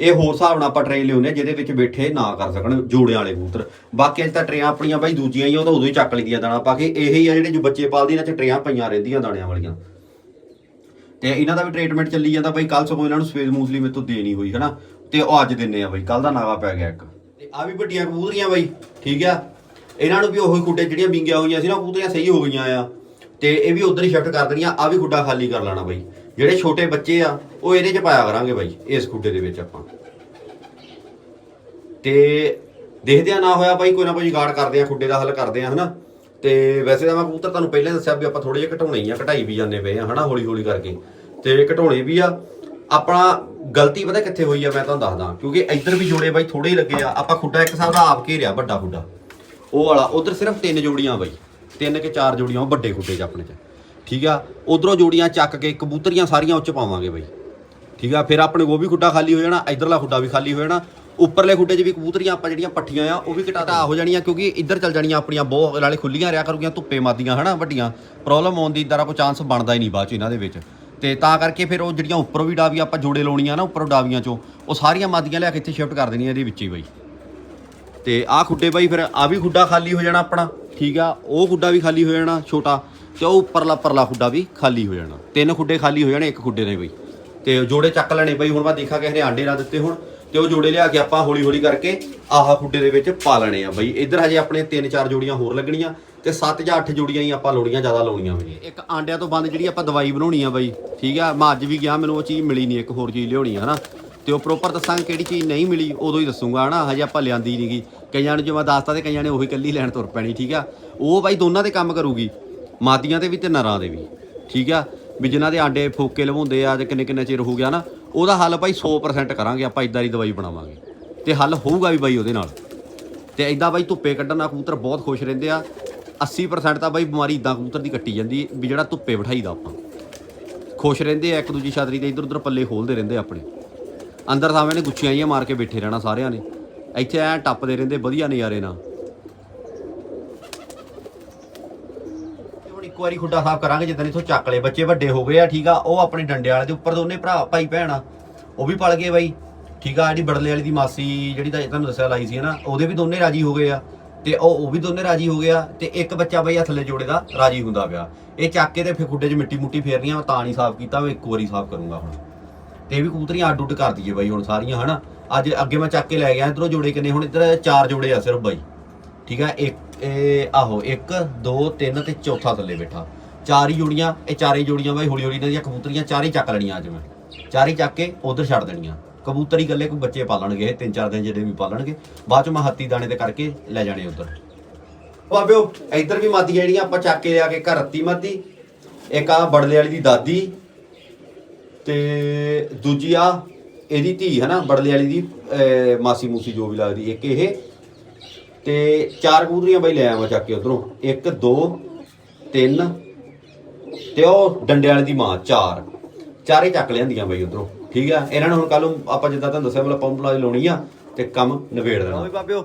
ਇਹ ਹੋਰ ਹਿਸਾਬ ਨਾਲ ਆਪਾਂ ਟ੍ਰੇ ਲਿਆਉਂਦੇ ਹਾਂ ਜਿਹਦੇ ਵਿੱਚ ਬੈਠੇ ਨਾ ਕਰ ਸਕਣ ਜੋੜਿਆਂ ਵਾਲੇ ਕਬੂਤਰ। ਬਾਕੀ ਅੱਜ ਤਾਂ ਟਰੇਆਂ ਆਪਣੀਆਂ ਬਾਈ ਦੂਜੀਆਂ ਹੀ ਆ, ਉਹ ਤਾਂ ਉਦੋਂ ਹੀ ਚੱਕ ਲਈਆਂ ਦਾਣਾ। ਪਾ ਕੇ ਇਹੀ ਆ ਜਿਹੜੇ ਜੋ ਬੱਚੇ ਪਾਲਦੇ ਇਹਨਾਂ ਚ ਟਰੇਆਂ ਪਈਆਂ ਰਹਿੰਦੀਆਂ ਦਾਣਿਆਂ ਵਾਲੀਆਂ। ਤੇ ਇਹਨਾਂ ਦਾ ਵੀ ਟ੍ਰੀਟਮੈਂਟ ਚੱਲੀ ਜਾਂਦਾ ਬਾਈ ਕੱਲ ਸਗੋਂ ਇਹਨਾਂ ਨੂੰ ਸਵੇਦ ਮੂਸਲੀ ਮੇਰੇ ਤੋਂ ਦੇਣੀ ਹੋਈ ਹਨਾ? ਤੇ ਉਹ ਅੱਜ ਦਿੰਨੇ ਆ ਬਾਈ ਕੱਲ ਦਾ ਨਾਗਾ ਪੈ ਗਿਆ ਇੱਕ। ਤੇ ਆ ਵੀ ਵੱਡੀਆਂ ਕਬੂਤਰੀਆਂ ਬਾਈ ਠੀਕ ਆ? ਇਹਨਾਂ ਨੂੰ ਵੀ ਉਹੀ ਖੁੱਡੇ ਜਿਹੜੀਆਂ ਵਿੰਗੀਆਂ ਹੋਈਆਂ ਸੀ ਨਾ ਕਬੂਤਰੀਆਂ ਸਹੀ ਹੋ ਗਈਆਂ ਆ। ਤੇ ਇਹ ਵੀ ਉਧਰ ਹੀ ਸ਼ਿਫਟ ਕਰ ਦੇਣੀਆਂ ਆ ਵੀ ਗੁੱਡਾ ਖਾਲੀ ਕਰ ਲੈਣਾ ਬਾਈ। ਜਿਹੜੇ ਛੋਟੇ ਬੱਚੇ ਆ, ਉਹ ਇਹਦੇ ਚ ਪਾਇਆ ਕਰਾਂਗੇ ਬਾਈ, ਇਸ ਖੁੱਡੇ ਦੇ ਵਿੱਚ ਆਪਾਂ। ਤੇ ਦੇਖਦੇ ਆ ਨਾ ਹੋਇਆ ਬਾਈ, ਕੋਈ ਨਾ ਕੋਈ ਗਾੜ ਕਰਦੇ ਆ ਖੁੱਡੇ ਦਾ ਹੱਲ ਕਰਦੇ ਆ, ਹਨਾ? ਤੇ ਵੈਸੇ ਤਾਂ ਮੈਂ ਕਬੂਤਰ ਤੁਹਾਨੂੰ ਪਹਿਲਾਂ ਦੱਸਿਆ ਵੀ ਆਪਾਂ ਥੋੜੇ ਜਿਹਾ ਘਟਾਉਣੇ ਹੀ ਆ, ਘਟਾਈ ਵੀ ਜਾਂਦੇ ਪਏ ਆ, ਹਨਾ ਹੌਲੀ ਹੌਲੀ ਕਰਕੇ। ਤੇ ਘਟਾਉਣੇ ਵੀ ਆ। ਆਪਣਾ ਗਲਤੀ ਪਤਾ ਕਿੱਥੇ ਹੋਈ ਆ, ਮੈਂ ਤੁਹਾਨੂੰ ਦੱਸਦਾ, ਕਿਉਂਕਿ ਇੱਧਰ ਵੀ ਜੋੜੇ ਬਾਈ ਥੋੜੇ ਹੀ ਲੱਗੇ ਆ। ਆਪਾਂ ਖੁੱਡਾ ਇੱਕ ਹਿਸਾਬ ਦਾ ਆਪ ਘੇਰਿਆ, ਵੱਡਾ ਖੁੱਡਾ ਉਹ ਵਾਲਾ, ਉਧਰ ਸਿਰਫ ਤਿੰਨ ਜੋੜੀਆਂ ਬਾਈ। ਤਿੰਨ ਕਿ ਚਾਰ ਜੋੜੀਆਂ, ਉਹ ਵੱਡੇ ਖੁੱਡੇ 'ਚ ਆਪਣੇ 'ਚ। ਠੀਕ ਆ? ਉਧਰੋਂ ਜੋੜੀਆਂ ਚੱਕ ਕੇ ਕਬੂਤਰੀਆਂ ਸਾਰੀਆਂ ਉੱਚ ਪਾਵਾਂਗੇ ਬਈ। ਠੀਕ ਆ? ਫਿਰ ਆਪਣੇ ਉਹ ਵੀ ਖੁੱਡਾ ਖਾਲੀ ਹੋ ਜਾਣਾ, ਇਧਰਲਾ ਖੁੱਡਾ ਵੀ ਖਾਲੀ ਹੋ ਜਾਣਾ। ਉੱਪਰਲੇ ਖੁੱਡੇ 'ਚ ਵੀ ਕਬੂਤਰੀਆਂ ਆਪਾਂ ਜਿਹੜੀਆਂ ਪੱਠੀਆਂ ਆ, ਉਹ ਵੀ ਘਟਾ ਹੋ ਜਾਣੀਆਂ ਕਿਉਂਕਿ ਇੱਧਰ ਚੱਲ ਜਾਣੀਆਂ ਆਪਣੀਆਂ ਬਹੁਤ ਨਾਲੇ ਖੁੱਲੀਆਂ ਰਿਆ ਕਰੂਗੀਆਂ, ਧੁੱਪੇ ਮਾਦੀਆਂ, ਹਨਾ, ਵੱਡੀਆਂ। ਪ੍ਰੋਬਲਮ ਆਉਣ ਦੀ ਇਦਾਂ ਦਾ ਕੋਈ ਚਾਂਸ ਬਣਦਾ ਹੀ ਨਹੀਂ ਬਾਅਦ ਚ ਇਹਨਾਂ ਦੇ ਵਿੱਚ। ਤੇ ਤਾਂ ਕਰਕੇ ਫਿਰ ਉਹ ਜਿਹੜੀਆਂ ਉੱਪਰੋਂ ਵੀ ਡਾਵੀਆਂ ਆਪਾਂ ਜੋੜੇ ਲਾਉਣੀਆਂ ਨਾ, ਉੱਪਰੋਂ ਡਾਵੀਆਂ ਚੋਂ, ਉਹ ਸਾਰੀਆਂ ਮਾਦੀਆਂ ਲਿਆ ਕੇ ਇੱਥੇ ਸ਼ਿਫਟ ਕਰ ਦੇਣੀਆਂ ਇਹਦੇ ਵਿੱਚ ਹੀ ਬਈ। ਤੇ ਆਹ ਖੁੱਡੇ ਬਾਈ ਫਿਰ ਆ ਵੀ ਖੁੱਡਾ ਖਾਲੀ ਹੋ ਜਾਣਾ ਆਪਣਾ, ਠੀਕ ਆ? ਉਹ ਖੁੱਡਾ ਵੀ ਖਾਲੀ ਹੋ ਜਾਣਾ ਛੋਟਾ। ਤੇ ਉਹ ਉੱਪਰਲਾ ਪਰਲਾ ਖੁੱਡਾ ਵੀ ਖਾਲੀ ਹੋ ਜਾਣਾ। ਤਿੰਨ ਖੁੱਡੇ ਖਾਲੀ ਹੋ ਜਾਣੇ, ਇੱਕ ਖੁੱਡੇ ਦੇ ਬਈ। ਤੇ ਜੋੜੇ ਚੱਕ ਲੈਣੇ ਬਈ, ਹੁਣ ਮੈਂ ਦੇਖਾ ਕਿਸੇ ਨੇ ਆਂਡੇ ਨਾ ਦਿੱਤੇ ਹੁਣ। ਤੇ ਉਹ ਜੋੜੇ ਲਿਆ ਕੇ ਆਪਾਂ ਹੌਲੀ ਹੌਲੀ ਕਰਕੇ ਆਹ ਖੁੱਡੇ ਦੇ ਵਿੱਚ ਪਾ ਲੈਣੇ ਆ ਬਈ। ਇੱਧਰ ਹਜੇ ਆਪਣੇ ਤਿੰਨ ਚਾਰ ਜੋੜੀਆਂ ਹੋਰ ਲੱਗਣੀਆਂ ਤੇ 7 ਜਾਂ 8 ਜੋੜੀਆਂ ਹੀ ਆਪਾਂ ਲਾਉਣੀਆਂ, ਜ਼ਿਆਦਾ ਲਾਉਣੀਆਂ ਵੀ ਇੱਕ ਆਂਡਿਆਂ ਤੋਂ ਬੰਦ ਜਿਹੜੀ ਆਪਾਂ ਦਵਾਈ ਬਣਾਉਣੀ ਆ ਬਈ, ਠੀਕ ਆ? ਮੈਂ ਅੱਜ ਵੀ ਗਿਆ, ਮੈਨੂੰ ਉਹ ਚੀਜ਼ ਮਿਲੀ ਨਹੀਂ, ਇੱਕ ਹੋਰ ਚੀਜ਼ ਲਿਆਉਣੀ ਆ ਹਨਾ ਤੇ ਉਹ ਪ੍ਰੋਪਰ ਦੱਸਾਂਗੇ ਕਿਹੜੀ ਚੀਜ਼ ਨਹੀਂ ਮਿਲੀ, ਉਦੋਂ ਹੀ ਦੱਸੂਗਾ ਹਨਾ। ਹਜੇ ਆਪਾਂ ਲਿਆਂਦੀ ਨਹੀਂਗੀ ਕਈਆਂ ਨੂੰ ਜਿਵੇਂ ਦੱਸਤਾ ਤੇ ਕਈਆਂ ਨੇ ਉਹੀ ਕੱਲੀ ਲੈਣ ਤੁਰ ਪੈਣੀ, ਠੀਕ ਆ? ਉਹ ਬਾਈ ਦੋਨਾਂ ਤੇ ਕੰਮ ਕਰੂਗੀ। ਮਾਦੀਆਂ ਤੇ ਵੀ ਤੇ ਨਰਾਂ ਦੇ ਵੀ। ਠੀਕ ਆ? ਵੀ ਜਿਨ੍ਹਾਂ ਦੇ ਆਂਡੇ ਫੋਕੇ ਲਵਾਉਂਦੇ ਆ ਤੇ ਕਿੰਨੇ ਕਿੰਨੇ ਚਿਰ ਹੋ ਗਿਆ ਨਾ, ਉਹਦਾ ਹੱਲ ਭਾਈ 100% ਕਰਾਂਗੇ, ਆਪਾਂ ਇਦਾਂ ਦੀ ਦਵਾਈ ਬਣਾਵਾਂਗੇ। ਤੇ ਹੱਲ ਹੋਊਗਾ ਵੀ ਬਾਈ ਉਹਦੇ ਨਾਲ। ਤੇ ਇਦਾਂ ਬਾਈ ਧੁੱਪੇ ਕੱਢਣ ਨਾਲ ਕਬੂਤਰ ਬਹੁਤ ਖੁਸ਼ ਰਹਿੰਦੇ ਆ। 80% ਤਾਂ ਬਾਈ ਬਿਮਾਰੀ ਇਦਾਂ ਕਬੂਤਰ ਦੀ ਕੱਟੀ ਜਾਂਦੀ, ਵੀ ਜਿਹੜਾ ਧੁੱਪੇ ਬਿਠਾਈਦਾ ਆਪਾਂ। ਖੁਸ਼ ਰਹਿੰਦੇ ਆ ਇੱਕ ਦੂਜੀ ਛਾਤਰੀ ਤੇ ਇਧਰ ਉਧਰ ਪੱਲੇ ਖੋਲਦੇ ਰਹਿੰਦੇ ਆਪਣੇ। ਅੰਦਰ ਸਾਵੇਂ ਨੇ ਗੁੱਚੀਆਂ ਜਿਹੀਆਂ ਮਾਰ ਕੇ ਬੈਠੇ ਰਹਿਣਾ ਸਾਰਿਆਂ ਨੇ। ਇੱਥੇ ਐ ਟੱਪਦੇ ਰਹਿੰਦੇ ਵਧੀਆ ਨਜ਼ਾਰੇ ਨਾਲ ਤੇ ਹੁਣ ਇੱਕ ਵਾਰੀ ਖੁੱਡਾ ਸਾਫ਼ ਕਰਾਂਗੇ, ਜਿੱਦਾਂ ਇਥੋਂ ਚੱਕ ਲਏ। ਬੱਚੇ ਵੱਡੇ ਹੋ ਗਏ ਆ, ਠੀਕ ਆ? ਉਹ ਆਪਣੇ ਡੰਡੇ ਵਾਲੇ ਦੇ ਉੱਪਰ ਦੋਨੇ ਭਰਾ ਭਾਈ ਭੈਣ ਆ, ਉਹ ਵੀ ਪਲ ਗਏ ਬਾਈ। ਠੀਕ ਆ ਜਿਹੜੀ ਬੜਲੇ ਵਾਲੀ ਦੀ ਮਾਸੀ ਜਿਹੜੀ ਤਾਂ ਤੁਹਾਨੂੰ ਦੱਸਿਆ ਲਾਈ ਸੀ ਨਾ, ਉਹਦੇ ਵੀ ਦੋਨੇ ਰਾਜੀ ਹੋ ਗਏ ਆ। ਤੇ ਉਹ ਉਹ ਵੀ ਦੋਨੇ ਰਾਜੀ ਹੋ ਗਿਆ ਤੇ ਇੱਕ ਬੱਚਾ ਬਈ ਥੱਲੇ ਜੋੜੇ ਦਾ ਰਾਜੀ ਹੁੰਦਾ ਪਿਆ। ਇਹ ਚੱਕ ਕੇ ਤੇ ਫਿਰ ਖੁੱਡੇ 'ਚ ਮਿੱਟੀ ਮੁੱਟੀ ਫੇਰਨੀਆਂ ਤਾਂ ਨਹੀਂ ਸਾਫ਼ ਕੀਤਾ, ਮੈਂ ਇੱਕ ਵਾਰੀ ਸਾਫ਼ ਕਰੂੰਗਾ ਹੁਣ। ਤੇ ਇਹ ਵੀ ਕਬੂਤਰੀਆਂ ਅੱਡ ਉੱਡ ਕਰ ਦਈਏ ਬਾਈ ਹੁਣ ਸਾਰੀਆਂ, ਹਨਾ? ਅੱਜ ਅੱਗੇ ਮੈਂ ਚੱਕ ਕੇ ਲੈ ਗਿਆ, ਇਧਰੋਂ ਜੋੜੇ ਕਿੰਨੇ, ਹੁਣ ਇੱਧਰ ਚਾਰ ਜੋੜੇ ਆ ਸਿਰਫ ਬਾਈ। ਠੀਕ ਆ, ਇੱਕ, ਇਹ ਆਹੋ 1 2 3 ਤੇ ਚੌਥਾ ਥੱਲੇ ਬੈਠਾ। ਚਾਰ ਹੀ ਜੋੜੀਆਂ, ਇਹ ਚਾਰੇ ਜੋੜੀਆਂ ਬਾਈ, ਹੌਲੀ ਹੌਲੀ ਇਹਨਾਂ ਦੀਆਂ ਕਬੂਤਰੀਆਂ ਚਾਰੇ ਚੱਕ ਲੈਣੀਆਂ ਅੱਜ ਮੈਂ। ਚਾਰੇ ਚੱਕ ਕੇ ਉਧਰ ਛੱਡ ਦੇਣੀਆਂ। ਕਬੂਤਰ ਹੀ ਗੱਲੇ ਕੋਈ ਬੱਚੇ ਪਾਲਣਗੇ, ਇਹ ਤਿੰਨ ਚਾਰ ਦਿਨ ਜਿਹੜੇ ਵੀ ਪਾਲਣਗੇ, ਬਾਅਦ ਚ ਮੈਂ ਹੱਤੀ ਦਾਣੇ ਤੇ ਕਰਕੇ ਲੈ ਜਾਣੇ ਉਧਰ। ਬਾਬਿਓ ਇੱਧਰ ਵੀ ਮਾਦੀ ਜਿਹੜੀਆਂ ਆਪਾਂ ਚੱਕ ਕੇ ਲਿਆ ਕੇ ਘਰ ਹੱਤੀ ਮਾਤੀ, ਇੱਕ ਆ ਬੜਲੇ ਵਾਲੀ ਦੀ ਦਾਦੀ, ਤੇ ਦੂਜੀ ਆ ਇਹਦੀ ਧੀ ਹੈ ਨਾ ਬੜਲੇ ਵਾਲੀ ਦੀ ਮਾਸੀ ਮੂਸੀ ਜੋ ਵੀ ਲੱਗਦੀ, ਇੱਕ ਇਹ ਤੇ ਚਾਰ ਕਬੂਤਰੀਆਂ ਬਈ ਲੈ ਆਵਾਂ ਚੱਕ ਕੇ ਉਧਰੋਂ। 1 2 3 ਤੇ ਉਹ ਡੰਡੇ ਵਾਲੀ ਦੀ ਮਾਂ, ਚਾਰ। ਚਾਰੇ ਚੱਕ ਲਿਆਂਦੀਆਂ ਬਈ ਉਧਰੋਂ। ਠੀਕ ਆ? ਇਹਨਾਂ ਨੂੰ ਹੁਣ ਕੱਲ ਨੂੰ ਆਪਾਂ ਜਿੱਦਾਂ ਤੁਹਾਨੂੰ ਦੱਸਿਆ, ਮਤਲਬ ਪੰਪ ਲਾਈ ਲਾਉਣੀ ਆ ਤੇ ਕੰਮ ਨਿਬੇੜ ਦੇਣਾ। ਓਏ ਬਾਬਿਓ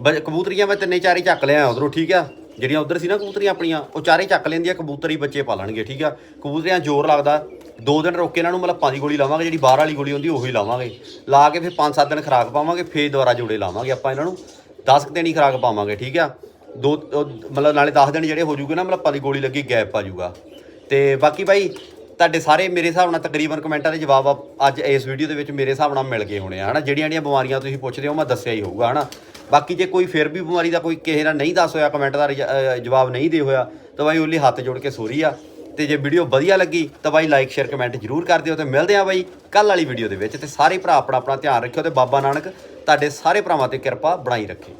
ਬ- ਕਬੂਤਰੀਆਂ ਮੈਂ ਤਿੰਨੇ ਚਾਰੇ ਚੱਕ ਲਿਆ ਉਧਰੋਂ, ਠੀਕ ਆ? ਜਿਹੜੀਆਂ ਉਧਰ ਸੀ ਨਾ ਕਬੂਤਰੀਆਂ ਆਪਣੀਆਂ, ਉਹ ਚਾਰੇ ਚੱਕ ਲੈਂਦੀਆਂ, ਕਬੂਤਰੀ ਬੱਚੇ ਪਾਲਣਗੇ ਠੀਕ ਆ? ਕਬੂਤਰੀਆਂ ਜ਼ੋਰ ਲੱਗਦਾ, ਦੋ ਦਿਨ ਰੋਕ ਕੇ ਇਹਨਾਂ ਨੂੰ ਮਤਲਬ ਦੀ ਗੋਲੀ ਲਾਵਾਂਗੇ, ਜਿਹੜੀ ਬਾਹਰ ਵਾਲੀ ਗੋਲੀ ਹੁੰਦੀ, ਉਹੀ ਲਾਵਾਂਗੇ। ਲਾ ਕੇ ਫਿਰ ਪੰਜ ਸੱਤ ਦਿਨ ਖਰਾਕ ਪਾਵਾਂਗੇ, ਫੇਰ ਦੁਬਾਰਾ ਜੋੜੇ ਲਾਵਾਂਗੇ ਆਪਾਂ ਇਹਨਾਂ ਨੂੰ। 10 ਦਿਨ ਹੀ ਖਰਾਕ ਪਾਵਾਂਗੇ, ਠੀਕ ਆ? ਦੋ, ਉਹ ਮਤਲਬ ਨਾਲੇ 10 ਦਿਨ ਜਿਹੜੇ ਹੋ ਜੂਗੇ ਨਾ ਮਤਲਬ ਪਾਲੀ ਗੋਲੀ ਲੱਗੀ, ਗੈਪ ਆ ਜੂਗਾ। ਤੇ ਬਾਕੀ ਬਾਈ, ਤੁਹਾਡੇ ਸਾਰੇ ਮੇਰੇ ਹਿਸਾਬ ਨਾਲ ਤਕਰੀਬਨ ਕਮੈਂਟਾਂ ਦੇ ਜਵਾਬ ਆ- ਅੱਜ ਇਸ ਵੀਡੀਓ ਦੇ ਵਿੱਚ ਮੇਰੇ ਹਿਸਾਬ ਨਾਲ ਮਿਲ ਗਏ ਹੋਣੇ ਆ, ਹਨਾ? ਜਿਹੜੀਆਂ ਜਿਹੜੀਆਂ ਬਿਮਾਰੀਆਂ ਤੁਸੀਂ ਪੁੱਛਦੇ ਹੋ, ਮੈਂ ਦੱਸਿਆ ਹੀ ਹੋਊਗਾ, ਹਨਾ? ਬਾਕੀ ਜੇ ਕੋਈ ਫਿਰ ਵੀ ਬਿਮਾਰੀ ਦਾ ਕੋਈ ਕਿਸੇ ਦਾ ਨਹੀਂ ਦੱਸ ਹੋਇਆ, ਕਮੈਂਟ ਦਾ ਰਿਜ- ਜਵਾਬ ਨਹੀਂ ਦੇ ਹੋਇਆ, ਤਾਂ ਬਾਈ ਉਹਲੀ ਹੱਥ ਜੋੜ ਕੇ ਸੋਰੀ ਆ। ਤੇ ਜੇ ਵੀਡੀਓ ਵਧੀਆ ਲੱਗੀ ਤਾਂ ਬਾਈ ਲਾਈਕ ਸ਼ੇਅਰ ਕਮੈਂਟ ਜਰੂਰ ਕਰ ਦਿਓ ਤੇ ਮਿਲਦੇ ਆ ਬਾਈ ਕੱਲ ਵਾਲੀ ਵੀਡੀਓ ਦੇ ਵਿੱਚ ਤੇ ਸਾਰੇ ਭਰਾ ਆਪਣਾ ਆਪਣਾ ਧਿਆਨ ਰੱਖਿਓ ਤੇ ਬਾਬਾ ਨਾਨਕ ਤੁਹਾਡੇ ਸਾਰੇ ਭਰਾਵਾਂ ਤੇ ਕਿਰਪਾ ਬਣਾਈ ਰੱਖੇ।